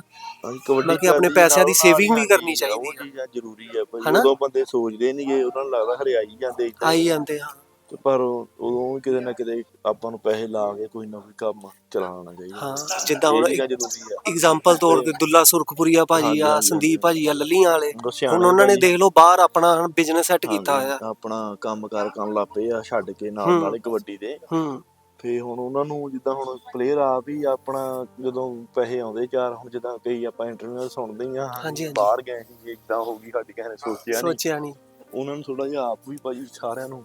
S3: ਕਬੱਡੀ
S2: ਬਲਕਿ ਆਪਣੇ ਪੈਸਿਆਂ ਦੀ saving ਵੀ ਕਰਨੀ ਚਾਹੀਦੀ
S3: ਉਹ ਚੀਜ਼ਾਂ ਜ਼ਰੂਰੀ ਭਾਜੀ
S2: ਹਨਾ?
S3: ਉਦੋਂ ਬੰਦੇ ਸੋਚਦੇ ਨਹੀਂਗੇ ਉਹਨਾਂ ਨੂੰ ਲੱਗਦਾ ਹਰਿਆਈ ਜਾਂਦੇ
S2: ਆਈ ਜਾਂਦੇ ਹਾਂ।
S3: ਤੇ ਪਰ ਉਦੋਂ ਵੀ ਕਿਤੇ ਨਾ ਕਿਤੇ ਆਪਾਂ ਨੂੰ ਪੈਸੇ ਲਾ ਕੇ ਕੋਈ ਨਾ ਕੋਈ ਕੰਮ ਚਲਾਉਣਾ ਚਾਹੀਦਾ।
S2: ਹਾਂ ਜਿੱਦਾਂ
S3: ਇਹ
S2: ਹੁਣ
S3: ਆ।
S2: ਐਗਜ਼ਾਮਪਲ ਤੌਰ ਤੇ ਦੁੱਲਾ ਸੁਰਖਪੁਰੀਆ ਭਾਜੀ ਆ ਸੰਦੀਪ ਭਾਜੀ ਆ ਲੱਲੀਆਂ ਵਾਲੇ। ਹੁਣ ਉਹਨਾਂ ਨੇ। ਦੇਖ ਲਓ ਬਾਹਰ ਆਪਣਾ ਬਿਜ਼ਨਸ ਸੈੱਟ ਕੀਤਾ ਹੋਇਆ।
S3: ਆਪਣਾ ਕੰਮ ਕਾਰ ਕਰਨ ਲੱਗ ਪਏ ਆ ਛੱਡ ਕੇ ਨਾਲ। ਨਾਲ ਕਬੱਡੀ ਦੇ।
S2: ਹੂੰ।
S3: ਫੇ ਹੁਣ ਉਹਨਾਂ ਨੂੰ ਜਿੱਦਾਂ ਹੁਣ ਪਲੇਅਰ ਆਪ ਹੀ ਆਪਣਾ ਜਦੋਂ ਪੈਸੇ ਆਉਂਦੇ ਚਾਰ ਹੁਣ ਜਿੱਦਾਂ ਕਈ ਆਪਾਂ ਇੰਟਰਵਿਊ ਸੁਣਦੇ ਆ। ਬਾਹਰ ਗਏ ਸੀ ਇਦਾਂ ਹੋ ਗਈ ਸਾਡੀ ਕਿਸੇ ਨੇ ਸੋਚਿਆ ਨਹੀਂ
S2: ਸੋਚਿਆ ਨਹੀਂ
S3: ਉਹਨਾਂ ਨੂੰ ਥੋੜਾ ਜਿਹਾ ਆਪ ਵੀ ਭਾਜੀ ਸਾਰਿਆਂ ਨੂੰ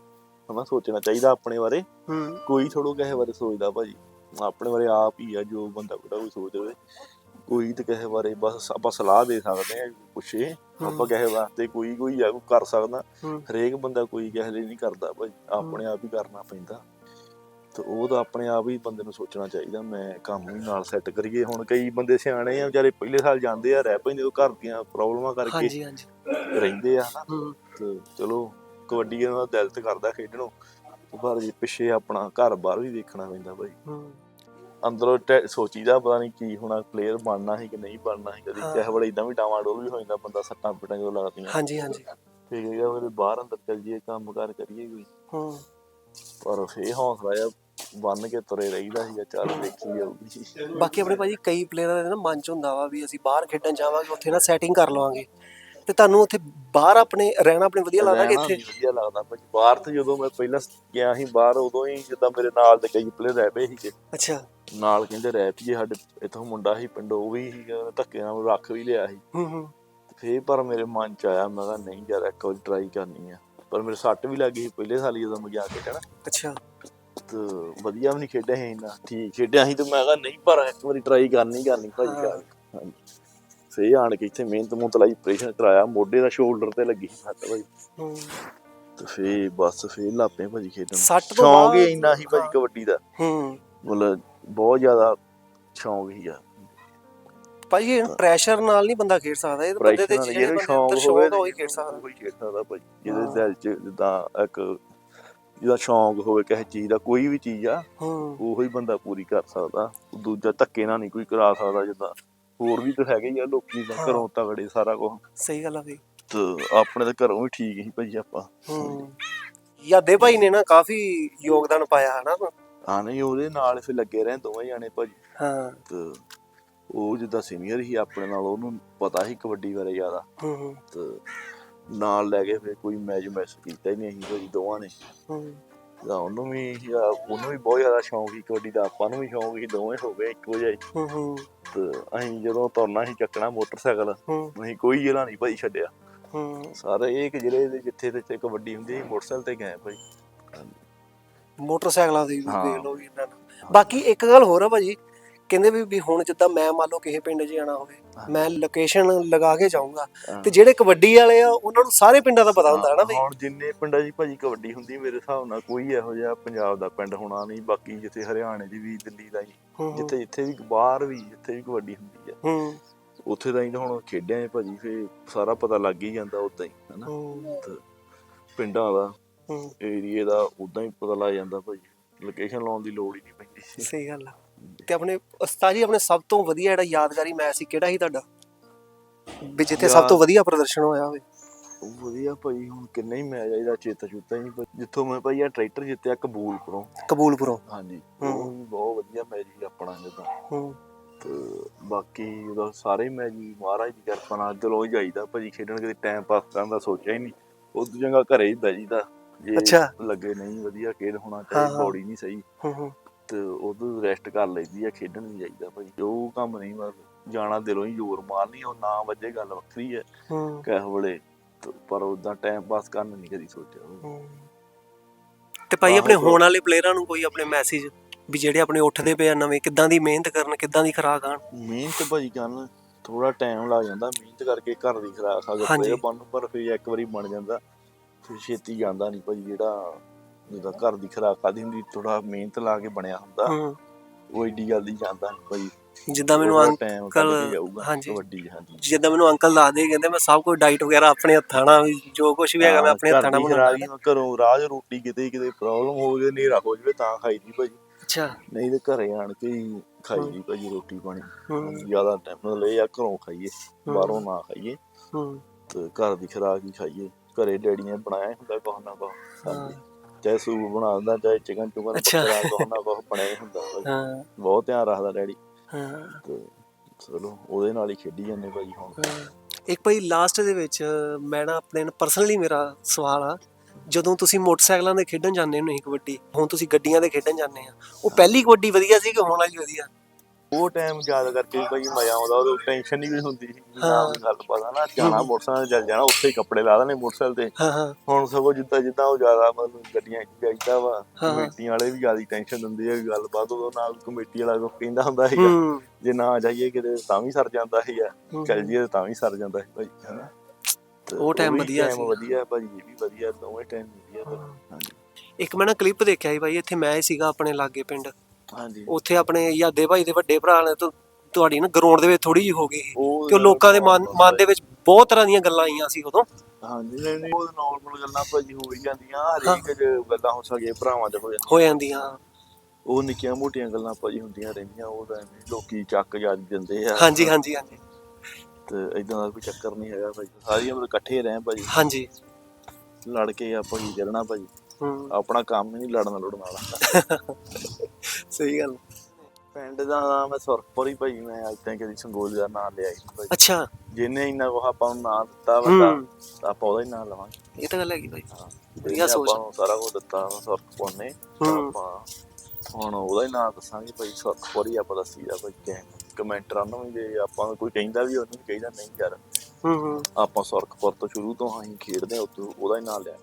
S3: ਹਨਾ ਸੋਚਣਾ ਚਾਹੀਦਾ ਆਪਣੇ ਬਾਰੇ।
S2: ਹੂੰ।
S3: ਕੋਈ ਥੋੜੋ ਕਿਸੇ ਬਾਰੇ ਸੋਚਦਾ ਭਾਜੀ। ਆਪਣੇ ਬਾਰੇ ਆਪ ਹੀ ਆ ਜੋ ਬੰਦਾ ਕੋਈ ਕੋਈ ਸੋਚ ਦੇਵੇ ਕੋਈ ਤੇ ਕਿਸੇ ਬਾਰੇ ਬਸ ਆਪਾਂ ਸਲਾਹ ਦੇ ਸਕਦੇ ਆ ਪੁੱਛੇ। ਆਪਾਂ ਕਿਸੇ ਵਾਸਤੇ ਕੋਈ ਕੋਈ ਆ ਕੋਈ ਕਰ ਸਕਦਾ। ਹਰੇਕ ਬੰਦਾ ਕੋਈ ਕਿਸੇ ਲਈ ਨਹੀਂ ਕਰਦਾ ਭਾਈ ਆਪਣੇ ਆਪ ਹੀ ਕਰਨਾ ਪੈਂਦਾ। ਤੇ ਉਹ ਤਾਂ ਆਪਣੇ ਆਪ ਹੀ ਬੰਦੇ ਨੂੰ ਸੋਚਣਾ ਚਾਹੀਦਾ ਮੈਂ ਕੰਮ ਵੀ ਨਾਲ ਸੈੱਟ ਕਰੀਏ। ਹੁਣ ਕਈ ਬੰਦੇ ਸਿਆਣੇ ਆ ਵਿਚਾਰੇ ਪਹਿਲੇ ਸਾਲ ਜਾਂਦੇ ਆ ਰਹਿ ਪੈਂਦੇ ਉਹ ਘਰ ਦੀਆਂ ਪ੍ਰੋਬਲਮਾਂ ਕਰਕੇ
S2: ਹਾਂਜੀ ਹਾਂਜੀ।
S3: ਰਹਿੰਦੇ ਆ ਤੇ ਚਲੋ ਕਬੱਡੀ ਦਾ ਦਿਲ ਤੇ ਕਰਦਾ ਖੇਡਣੋਂ। ਪਰ ਜੀ ਪਿੱਛੇ ਆਪਣਾ ਘਰ ਬਾਹਰ ਵੀ ਦੇਖਣਾ ਪੈਂਦਾ ਭਾਈ
S2: ਹੂੰ।
S3: ਅੰਦਰੋਂ ਸੋਚੀਦਾ ਪਤਾ ਨਹੀਂ ਕੀ ਹੋਣਾ ਪਲੇਅਰ ਬਣਨਾ ਸੀ ਕਿ ਨਹੀਂ ਬਣਨਾ ਸੀ ਕਦੀ।
S2: ਹਾਂ।
S3: ਕਿਸੇ ਵੇਲੇ ਇਦਾਂ ਵੀ ਡਾਵਾਂ ਡੋਲ ਵੀ ਹੋ ਜਾਂਦਾ ਬੰਦਾ ਸੱਟਾਂ ਪਿੱਟਾਂ ਜਦੋਂ ਲੱਗਦੀਆਂ।
S2: ਹਾਂਜੀ ਹਾਂਜੀ।
S3: ਤੇ ਕਈ ਵਾਰ ਬਾਹਰ ਅੰਦਰ ਚੱਲ ਜੀਏ ਕੰਮ ਕਾਰ ਕਰੀਏ ਕੋਈ।
S2: ਹੂੰ।
S3: ਪਰ ਫੇ ਹੌਸਲਾ ਜਿਹਾ ਬੰਨ ਕੇ ਤੁਰੇ ਰਹੀਦਾ ਸੀਗਾ ਚੱਲ ਦੇਖੀ ਜਾਊਗੀ।
S2: ਬਾਕੀ ਆਪਣੇ ਭਾਜੀ ਕਈ ਪਲੇਅਰਾਂ ਦੇ ਨਾ ਮਨ ਚ ਹੁੰਦਾ ਵਾ ਵੀ ਅਸੀਂ ਬਾਹਰ ਖੇਡਣ ਜਾਵਾਂਗੇ ਉੱਥੇ ਨਾ ਸੈਟਿੰਗ ਕਰ ਲਵਾਂਗੇ। ਤੇ ਤੁਹਾਨੂੰ ਉੱਥੇ ਬਾਹਰ ਆਪਣੇ ਰਹਿਣਾ ਆਪਣੇ ਵਧੀਆ ਲੱਗਦਾ ਕਿ ਇੱਥੇ?
S3: ਵਧੀਆ ਲੱਗਦਾ। ਭਾਜੀ ਬਾਹਰ ਤੇ ਜਦੋਂ ਮੈਂ ਪਹਿਲਾਂ ਗਿਆ ਸੀ ਬਾਹਰ ਉਦੋਂ ਹੀ ਜਿੱਦਾਂ ਮੇਰੇ ਨਾਲ ਦੇ ਕਈ ਪਲੇਅਰ ਰਹਿ ਪਏ ਸੀਗੇ।
S2: ਅੱਛਾ।
S3: ਨਾਲ ਕਹਿੰਦੇ ਰਹਿ ਪਈਏ ਸਾਡੇ ਇੱਥੋਂ ਮੁੰਡਾ ਸੀ ਪਿੰਡੋਂ ਉਹ ਵੀ ਸੀਗਾ ਉਹਨੇ ਧੱਕੇ ਨਾਲ ਰੱਖ ਵੀ ਲਿਆ ਸੀ।
S2: ਹੂੰ ਹੂੰ।
S3: ਫੇਰ ਪਰ ਮੇਰੇ ਮਨ ਚ ਆਇਆ ਮੈਂ ਕਿਹਾ ਨਹੀਂ ਯਾਰ ਇੱਕ ਵਾਰੀ ਟਰਾਈ ਕਰਨੀ ਆ। ਪਰ ਮੇਰੇ ਸੱਟ ਵੀ ਲੱਗ ਗਈ ਸੀ ਪਹਿਲੇ ਸਾਲ ਹੀ ਜਦੋਂ ਮੈਂ ਗਿਆ ਖੇਡਣ
S2: ਅੱਛਾ।
S3: ਤੇ ਵਧੀਆ ਵੀ ਨਹੀਂ ਖੇਡਿਆ ਸੀ ਇੰਨਾ। ਠੀਕ ਖੇਡਿਆ ਸੀ ਤੇ ਮੈਂ ਕਿਹਾ ਨਹੀਂ ਪਰ ਇੱਕ ਵਾਰੀ ਟਰਾਈ ਕਰਨੀ ਕਰਨੀ ਭਾਜੀ। ਕਰ। ਹਾਂਜੀ। ਫੇਰ ਆਣ ਕੇ ਇੱਥੇ ਮਿਹਨਤ ਮੁਹਨਤ ਲਾਈ ਆਪਰੇਸ਼ਨ ਕਰਾਇਆ ਮੋਢੇ ਦਾ ਸ਼ੋਲਡਰ ਤੇ ਲੱਗੀ ਸੱਟ ਭਾਜੀ
S2: ਹੂੰ।
S3: ਤੇ ਫੇਰ ਬਸ ਫੇਰ ਲਾਪੇ ਭਾਜੀ ਖੇਡਣ।
S2: ਸੱਟ ਤੋਂ
S3: ਸ਼ੌਂਕ ਹੀ ਇੰਨਾ ਸੀ ਭਾਜੀ
S2: ਹਾਂ।
S3: ਕਬੱਡੀ ਦਾ।
S2: ਹੂੰ।
S3: ਮਤਲਬ ਬਹੁਤ ਜ਼ਿਆਦਾ ਸ਼ੌਂਕ ਹੀ ਆ
S2: ਭਾਈ ਇਹ ਪ੍ਰੈਸ਼ਰ ਨਾਲ ਨਹੀਂ ਬੰਦਾ ਖੇਡ ਸਕਦਾ ਇਹ ਤਾਂ ਬੰਦੇ ਜਿਹੜੇ ਬੰਦੇ
S3: ਸ਼ੌਂਕ ਹੋਵੇ
S2: ਆ ਉਹੀ ਖੇਡ ਸਕਦਾ।
S3: ਉਹੀ ਖੇਡ ਸਕਦਾ ਭਾਜੀ ਜਿਹਦੇ
S2: ਹਾਂ।
S3: ਦਿਲ 'ਚ ਜਿੱਦਾਂ ਇੱਕ ਜਿਹਦਾ ਸ਼ੌਂਕ ਹੋਵੇ ਕਿਸੇ ਚੀਜ਼ ਦਾ ਕੋਈ ਵੀ ਚੀਜ਼ ਆ
S2: ਹੂੰ।
S3: ਉਹੀ ਬੰਦਾ ਪੂਰੀ ਕਰ ਸਕਦਾ। ਦੂਜਾ ਧੱਕੇ ਨਾਲ ਨਹੀਂ ਕੋਈ ਕਰਾ ਸਕਦਾ ਜਿੱਦਾਂ। ਹੋਰ ਵੀ ਤਾਂ ਹੈਗੇ ਹੀ ਆ ਲੋਕੀ ਤਾਂ
S2: ਹਾਂ।
S3: ਘਰੋਂ ਤਗੜੇ ਸਾਰਾ ਕੁਝ
S2: ਸਹੀ ਗੱਲ ਆ ਵੀ
S3: ਤੇ ਆਪਣੇ ਤਾਂ ਘਰੋਂ ਵੀ ਠੀਕ ਹੀ ਭਾਜੀ ਆਪਾਂ।
S2: ਹੂੰ। ਯਾਦੇ ਭਾਈ ਨੇ ਨਾ ਕਾਫੀ ਯੋਗਦਾਨ ਪਾਇਆ ਹੈ ਨਾ
S3: ਆ ਨਹੀਂ ਉਹਦੇ ਨਾਲ ਫਿਰ ਲੱਗੇ ਰਹੇ ਦੋਵੇਂ ਜਾਣੇ ਭਾਜੀ।
S2: ਹਾਂ।
S3: ਤੇ ਉਹ ਜਿੱਦਾਂ ਸੀਨੀਅਰ ਸੀ ਆਪਣੇ ਨਾਲ ਉਹਨੂੰ ਪਤਾ ਸੀ ਕਬੱਡੀ ਬਾਰੇ ਜ਼ਿਆਦਾ।
S2: ਹੂੰ ਹੂੰ।
S3: ਤੇ ਨਾਲ ਲੈ ਕੇ ਫਿਰ ਕੋਈ ਮੈਚ ਮੈਚ ਕੀਤਾ ਹੀ ਨਹੀਂ ਅਸੀਂ ਭਾਜੀ ਦੋਵਾਂ ਨੇ।
S2: ਹੂੰ।
S3: ਤਾਂ ਉਹਨੂੰ ਵੀ ਜਾਂ ਉਹਨੂੰ ਵੀ ਬਹੁਤ ਜ਼ਿਆਦਾ ਸ਼ੌਂਕ ਸੀ ਕਬੱਡੀ ਦਾ ਆਪਾਂ ਨੂੰ ਵੀ ਸ਼ੌਂਕ ਸੀ ਦੋਵੇਂ ਹੋ ਗਏ ਇੱਕੋ ਜਿਹਾ। ਹੀ।
S2: ਹੂੰ।
S3: ਤੇ ਅਸੀਂ ਜਦੋਂ ਤੁਰਨਾ ਸੀ ਚੱਕਣਾ ਮੋਟਰਸਾਈਕਲ
S2: ਹੂੰ।
S3: ਅਸੀਂ ਕੋਈ ਜ਼ਿਲ੍ਹਾ ਨਹੀਂ ਭਾਈ ਛੱਡਿਆ।
S2: ਹੂੰ।
S3: ਸਾਰੇ ਇੱਕ ਜ਼ਿਲ੍ਹੇ ਦੇ ਜਿੱਥੇ ਤੇ ਕਬੱਡੀ ਹੁੰਦੀ ਸੀ ਮੋਟਰਸਾਈਕਲ ਤੇ ਗਏ ਭਾਈ।
S2: ਮੋਟਰਸਾਈਕਲਾਂ ਦੀ ਵੀ
S3: ਹਾਂ।
S2: ਵੇਖ ਲਓ ਵੀ ਇਹਨਾਂ ਨੂੰ। ਬਾਕੀ ਇੱਕ ਗੱਲ ਹੋਰ ਆ ਭਾਜੀ ਕਹਿੰਦੇ ਵੀ ਵੀ ਹੁਣ ਜਿੱਦਾਂ ਮੈਂ ਮੰਨ ਲਓ ਕਿਸੇ ਪਿੰਡ 'ਚ ਜਾਣਾ ਹੋਵੇ ਮੈਂ ਲੋਕੇਸ਼ਨ ਲਗਾ ਕੇ ਜਾਊਂਗਾ। ਤੇ ਜਿਹੜੇ ਕਬੱਡੀ ਵਾਲੇ ਆ ਉਹਨਾਂ ਨੂੰ ਸਾਰੇ ਪਿੰਡਾਂ ਦਾ ਪਤਾ ਹੁੰਦਾ ਹੈ ਨਾ ਬਈ?
S3: ਹੁਣ ਜਿੰਨੇ ਪਿੰਡਾਂ 'ਚ ਭਾਜੀ ਕਬੱਡੀ ਹੁੰਦੀ ਮੇਰੇ ਹਿਸਾਬ ਨਾਲ ਕੋਈ ਇਹੋ ਜਿਹਾ ਪੰਜਾਬ ਦਾ ਪਿੰਡ ਹੋਣਾ ਨਹੀਂ ਬਾਕੀ ਜਿੱਥੇ ਹਰਿਆਣੇ 'ਚ ਵੀ ਦਿੱਲੀ ਦਾ ਹੀ ਜਿੱਥੇ ਜਿੱਥੇ ਵੀ ਬਾਹਰ ਵੀ ਜਿੱਥੇ ਵੀ ਕਬੱਡੀ ਹੁੰਦੀ ਆ।
S2: ਹੂੰ।
S3: ਉੱਥੇ ਦਾ ਹੀ ਤਾਂ ਹੁਣ ਖੇਡਿਆ ਹੈ ਭਾਜੀ ਫੇ ਸਾਰਾ ਪਤਾ ਲੱਗ ਹੀ ਜਾਂਦਾ ਉਦਾਂ ਹੀ ਹਨਾ ਤੇ ਪਿੰਡਾਂ ਦਾ ਏਰੀਏ ਦਾ ਉਦਾਂ ਹੀ ਪਤਾ ਲੱਗ ਜਾਂਦਾ ਭਾਜੀ। ਲੋਕੇਸ਼ਨ ਲਾਉਣ ਦੀ ਲੋੜ ਹੀ ਨਹੀਂ ਪੈਂਦੀ।
S2: ਸਹੀ ਗੱਲ ਆ। ਤੇ ਆਪਣੇ ਉਸਤਾਦ ਜੀ ਆਪਣੇ ਸਭ ਤੋਂ ਵਧੀਆ ਜਿਹੜਾ ਯਾਦਗਾਰੀ ਮੈਚ ਸੀ ਕਿਹੜਾ ਸੀ ਤੁਹਾਡਾ? ਵੀ ਜਿੱਥੇ ਸਭ ਤੋਂ ਵਧੀਆ ਪ੍ਰਦਰਸ਼ਨ ਹੋਇਆ ਹੋਵੇ।
S3: ਉਹ ਵਧੀਆ ਭਾਈ ਹੁਣ ਕਿੰਨੇ ਹੀ ਮੈਚ ਆਈਦਾ ਚੇਤਾ ਚੁੱਤਾ ਹੀ ਨਹੀਂ ਭਾਈ। ਜਿੱਥੋਂ ਮੈਂ ਭਾਈ ਆ ਟਰੈਕਟਰ ਜਿੱਤਿਆ ਕਬੂਲਪੁਰੋਂ।
S2: ਕਬੂਲਪੁਰੋਂ?
S3: ਹਾਂਜੀ। ਉਹ ਵੀ ਬਹੁਤ ਵਧੀਆ ਮੈਚ ਸੀ ਆਪਣਾ ਜਿੱਦਾਂ।
S2: ਹੂੰ।
S3: ਤੇ ਬਾਕੀ ਉਹਦਾ ਸਾਰੇ ਮੈਚ ਹੀ ਮਹਾਰਾਜ ਦੀ ਕਿਰਪਾ ਨਾਲ ਦਿਲੋਂ ਹੀ ਜਾਈਦਾ ਭਾਜੀ ਖੇਡਣ ਕਦੇ ਟਾਈਮ ਪਾਸ ਕਰਨ ਦਾ ਸੋਚਿਆ ਹੀ ਨਹੀਂ। ਉਹ ਜਗ੍ਹਾ ਘਰੇ ਹੀ ਬਹਿ ਜੀਦਾ ਜੇ। ਲੱਗੇ ਨਹੀਂ ਵਧੀਆ ਖੇਡ ਹੋਣਾ ਚਾਹੀਦਾ। ਬੋਡੀ ਨਹੀਂ ਸਹੀ।
S2: ਹੂੰ ਹੂੰ।
S3: ਤੇ ਉਦੋਂ ਰੈਸਟ ਕਰ ਲਈਦੀ ਆ ਖੇਡਣ ਨਹੀਂ ਜਾਈਦਾ ਭਾਜੀ ਉਹ ਕੰਮ ਨਹੀਂ ਬਸ ਜਾਣਾ ਦਿਲੋਂ ਹੀ ਜ਼ੋਰ ਮਾਰਨੀ ਉਹ ਨਾ ਵੱਜੇ ਗੱਲ ਵੱਖਰੀ ਹੈ
S2: ਹੂੰ
S3: ਕਿਸ ਵੇਲੇ ਪਰ ਉਦਾਂ ਟਾਈਮ ਪਾਸ ਕਰਨ ਨਹੀਂ ਕਦੀ ਸੋਚਿਆ
S2: ਹੂੰ। ਤੇ ਭਾਈ ਆਪਣੇ। ਹੋਣ ਵਾਲੇ ਪਲੇਅਰਾਂ ਨੂੰ ਕੋਈ ਆਪਣੇ ਮੈਸੇਜ ਵੀ ਜਿਹੜੇ ਆਪਣੇ ਉੱਠਦੇ ਪਏ ਆ ਨਵੇਂ ਕਿੱਦਾਂ ਦੀ ਮਿਹਨਤ ਕਰਨ ਕਿੱਦਾਂ ਦੀ ਖਰਾਕ ਆਣ
S3: ਮਿਹਨਤ ਭਾਜੀ ਕਰਨ ਥੋੜਾ ਟਾਈਮ ਲੱਗ ਜਾਂਦਾ ਮਿਹਨਤ ਕਰਕੇ ਘਰ ਦੀ ਖਰਾਕ
S2: ਹਾਂਜੀ।
S3: ਪਲੇਅਰ ਬਣਨ ਪਰ ਫਿਰ ਇੱਕ ਵਾਰੀ ਬਣ ਜਾਂਦਾ ਫਿਰ ਛੇਤੀ ਜਾਂਦਾ ਨਹੀਂ ਭਾਜੀ ਜਿਹੜਾ ਜਿਹਦਾ ਘਰ ਦੀ ਖਰਾਕ ਖਾਦੀ ਹੁੰਦੀ ਥੋੜਾ ਮਿਹਨਤ ਲਾ ਕੇ ਬਣਿਆ ਹੁੰਦਾ।
S2: ਹੂੰ।
S3: ਉਹ ਏਡੀ ਜਲਦੀ ਜਾਂਦਾ ਨਹੀਂ
S2: ਜਿੱਦਾਂ ਮੈਨੂੰ ਅੰਕਲ- ਹਾਂਜੀ।
S3: ਕਬੱਡੀ ਹਾਂਜੀ
S2: ਜਿੱਦਾਂ ਮੈਨੂੰ ਅੰਕਲ ਦੱਸਦੇ ਕਹਿੰਦੇ ਮੈਂ ਸਭ ਕੁਝ ਡਾਈਟ ਵਗੈਰਾ ਆਪਣੇ ਹੱਥਾਂ ਨਾਲ ਜੋ ਕੁਝ ਵੀ ਹੈਗਾ ਮੈਂ ਆਪਣੇ ਹੱਥਾਂ ਨਾਲ
S3: ਦੀ
S2: ਬਣਾਉਣਾ
S3: ਖੁਰਾਕ ਹੀ ਘਰੋਂ ਰਾਜ ਰੋਟੀ ਕਿਤੇ ਕਿਤੇ ਪ੍ਰੋਬਲਮ ਹੋ ਜਾਵੇ ਹਨੇਰਾ ਹੋ ਜਾਵੇ ਤਾਂ ਖਾਈ ਦੀ ਭਾਜੀ
S2: ਅੱਛਾ।
S3: ਨਹੀਂ ਤੇ ਘਰੇ ਆਣ ਕੇ ਹੀ ਖਾਈ ਦੀ ਭਾਜੀ ਰੋਟੀ ਪਾਣੀ। ਜ਼ਿਆਦਾ ਟਾਈਮ ਮਤਲਬ ਇਹ ਆ ਘਰੋਂ ਖਾਈਏ ਬਾਹਰੋਂ ਨਾ ਖਾਈਏ।
S2: ਹੂੰ।
S3: ਤੇ ਘਰ ਦੀ ਖੁਰਾਕ ਹੀ ਖਾਈਏ। ਘਰੇ ਡੈਡੀ ਨੇ ਬਣਾਇਆ ਹੁੰਦਾ ਕੁਛ ਨਾ ਕੁਛ
S2: ਹਾਂ।
S3: ਹਾਂਜੀ। ਚਾਹੇ ਸੂਪ ਬਣਾ ਦਿੰਦਾ ਚਾਹੇ ਚਿਕਨ ਚੁਕਨ
S2: ਅੱਛਾ।
S3: ਬੱਕਰਾ ਕੁਛ ਨਾ ਕੁਛ ਬਣਿਆ ਹੀ ਹੁੰਦਾ ਭਾਜੀ।
S2: ਹਾਂ
S3: ਬਹੁਤ ਧਿਆਨ ਰੱਖਦਾ ਡੈਡੀ
S2: ਹਾਂ
S3: ਤੇ ਚਲੋ ਉਹਦੇ ਨਾਲ ਹੀ ਖੇਡੀ ਜਾਂਦੇ ਭਾਜੀ ਹੁਣ
S2: ਹਾਂ। ਇੱਕ ਭਾਈ ਲਾਸਟ ਦੇ ਵਿੱਚ ਮੈਂ ਨਾ ਆਪਣੇ ਪਰਸਨਲੀ ਮੇਰਾ ਸਵਾਲ ਆ ਜਦੋਂ ਤੁਸੀਂ ਮੋਟਰਸਾਈਕਲਾਂ ਦੇ ਖੇਡਣ ਜਾਂਦੇ ਹੋ ਨਹੀਂ ਕਬੱਡੀ ਹੁਣ ਤੁਸੀਂ ਗੱਡੀਆਂ ਦੇ ਖੇਡਣ ਜਾਂਦੇ ਆ ਉਹ ਪਹਿਲੀ ਕਬੱਡੀ ਵਧੀਆ ਸੀ ਕਿ ਹੁਣ ਵਾਲੀ ਵਧੀਆ
S3: ਉਹ ਟਾਈਮ ਯਾਦ ਕਰਕੇ ਭਾਈ ਮਜ਼ਾ ਆਉਂਦਾ ਉਹਦੇ ਟੈਨਸ਼ਨ ਨਹੀਂ ਵੀ ਹੁੰਦੀ ਸੀ ਨਾ ਗੱਲ ਪਤਾ ਨਾ ਜਾਣਾ ਮੋਟਰਸਾਈਕਲ ਚੱਲ ਜਾਣਾ ਉੱਥੇ ਹੀ ਕੱਪੜੇ ਲਾ ਦੇਣੇ ਮੋਟਰਸਾਈਕਲ ਤੇ।
S2: ਹਾਂ ਹਾਂ।
S3: ਹੁਣ ਸਗੋਂ ਜਿੱਦਾਂ ਜਿੱਦਾਂ ਉਹ ਜ਼ਿਆਦਾ ਮਤਲਬ ਗੱਡੀਆਂ 'ਚ ਜਾਈਦਾ ਵਾ। ਕਮੇਟੀਆਂ ਵਾਲੇ ਵੀ ਜ਼ਿਆਦਾ ਟੈਨਸ਼ਨ ਦਿੰਦੇ ਆ ਗੱਲਬਾਤ ਉਹਦੇ ਨਾਲ ਕਮੇਟੀ ਵਾਲਾ ਕੁਛ ਕਹਿੰਦਾ ਹੁੰਦਾ ਸੀਗਾ। ਜੇ ਨਾ ਜਾਈਏ ਕਿਤੇ ਤਾਂ ਵੀ ਸਰ ਜਾਂਦਾ ਸੀਗਾ। ਚੱਲ ਜੀਏ ਤਾਂ ਵੀ ਸਰ ਜਾਂਦਾ ਸੀ ਭਾਈ ਹਨਾ।
S2: ਉਹ
S3: ਵੀ
S2: ਵਧੀਆ ਸੀ।
S3: ਵਧੀਆ ਭਾਜੀ ਇਹ ਵੀ ਵਧੀਆ ਦੋਵੇਂ ਟਾਈਮ ਵਧੀਆ। ਹਾਂਜੀ।
S2: ਇੱਕ ਮੈਂ ਨਾ ਕਲਿੱਪ ਦੇਖਿਆ ਸੀ ਭਾਈ ਇੱਥੇ ਮੈਂ ਸੀਗਾ ਆਪਣੇ ਲਾਗੇ ਪਿੰਡ।
S3: ਹਾਂਜੀ।
S2: ਉੱਥੇ ਆਪਣੇ ਯਾਦੇ ਭਾਈ ਦੇ ਵੱਡੇ ਭਰਾ ਨੇ ਤੋਂ ਤੁਹਾਡੀ ਨਾ ਗਰਾਊਂਡ ਦੇ ਵਿੱਚ ਥੋੜੀ ਜਿਹੀ ਹੋ ਗਈ ਸੀ।
S3: ਉਹ
S2: ਤੇ ਉਹ ਲੋਕਾਂ ਦੇ ਮਨ ਮਨ ਦੇ ਵਿੱਚ ਬਹੁਤ ਤਰ੍ਹਾਂ ਦੀਆਂ ਗੱਲਾਂ ਆਈਆਂ ਸੀ ਉਦੋਂ।
S3: ਹਾਂਜੀ ਨਹੀਂ ਨਹੀਂ ਉਹ ਨਾਰਮਲ ਗੱਲਾਂ ਭਾਜੀ ਹੋ ਹੀ ਜਾਂਦੀਆਂ ਹਰੇਕ ਚ ਗੱਲਾਂ ਹੋ ਸਕਦੀਆਂ ਭਰਾਵਾਂ ਚ ਹੋ ਜਾਂਦੀਆਂ।
S2: ਹੋ ਜਾਂਦੀਆਂ।
S3: ਉਹ ਨਿੱਕੀਆਂ ਮੋਟੀਆਂ ਗੱਲਾਂ ਭਾਜੀ ਹੁੰਦੀਆਂ ਰਹਿੰਦੀਆਂ ਉਹ ਤਾਂ ਐਵੇਂ ਲੋਕੀ ਚੱਕ ਜੱਜ ਦਿੰਦੇ ਆ।
S2: ਹਾਂਜੀ ਹਾਂਜੀ ਹਾਂਜੀ।
S3: ਤੇ ਇਦਾਂ ਦਾ ਕੋਈ ਚੱਕਰ ਨਹੀਂ ਹੈਗਾ ਭਾਜੀ। ਸਾਰੀਆਂ ਮਤਲਬ ਇਕੱਠੇ ਰਹਿ ਭਾਜੀ।
S2: ਹਾਂਜੀ।
S3: ਲੜ ਕੇ ਆਪਾਂ ਕੀ ਕਰਨਾ ਭਾਜੀ?
S2: ਹੂੰ
S3: ਆਪਣਾ ਕੰਮ ਹੀ ਨਹੀਂ ਲੜਨਾ ਲੜਨ ਵਾਲਾ।
S2: ਸਹੀ ਗੱਲ।
S3: ਪਿੰਡ ਦਾ ਨਾਮ ਹੈ ਸੁਰਖਪੁਰੀ ਭਾਈ ਮੈਂ ਅੱਜ ਤੱਕ ਕਦੀ ਸੰਗੋਲ ਦਾ ਨਾਮ ਲਿਆ ਹੀ ਨਹੀਂ ਭਾਈ।
S2: ਅੱਛਾ।
S3: ਜਿਹਨੇ ਇੰਨਾ ਕੋ ਆਪਾਂ ਨੂੰ ਨਾਂ ਦਿੱਤਾ
S2: ਹੂੰ।
S3: ਤਾਂ ਆਪਾਂ ਉਹਦਾ ਹੀ ਨਾਂ ਲਵਾਂਗੇ।
S2: ਇਹ ਤਾਂ ਗੱਲ ਹੈਗੀ
S3: ਹਾਂ।
S2: ਵਧੀਆ ਸੋਚ।
S3: ਆਪਾਂ ਨੂੰ ਸਾਰਾ ਕੁਝ ਦਿੱਤਾ ਸੁਰਖਪੁਰ ਨੇ
S2: ਹੂੰ।
S3: ਆਪਾਂ ਹੁਣ ਉਹਦਾ ਹੀ ਨਾਂ ਦੱਸਾਂਗੇ ਭਾਈ ਸੁਰਖਪੁਰੀ ਆਪਾਂ ਦੱਸੀਦਾ ਭਾਈ ਕਹਿ ਕਮੈਂਟਰਾਂ ਨੂੰ ਵੀ ਜੇ ਆਪਾਂ ਨੂੰ ਕੋਈ ਕਹਿੰਦਾ ਵੀ ਉਹਨੂੰ ਵੀ ਕਹੀਦਾ ਨਹੀਂ ਯਾਰ।
S2: ਹੂੰ ਹੂੰ।
S3: ਆਪਾਂ ਸੁਰਖਪੁਰ ਤੋਂ ਸ਼ੁਰੂ ਤੋਂ ਖੇਡਦੇ ਹਾਂ ਉਦੋਂ ਉਹਦਾ ਹੀ ਨਾਂ ਲਿਆ।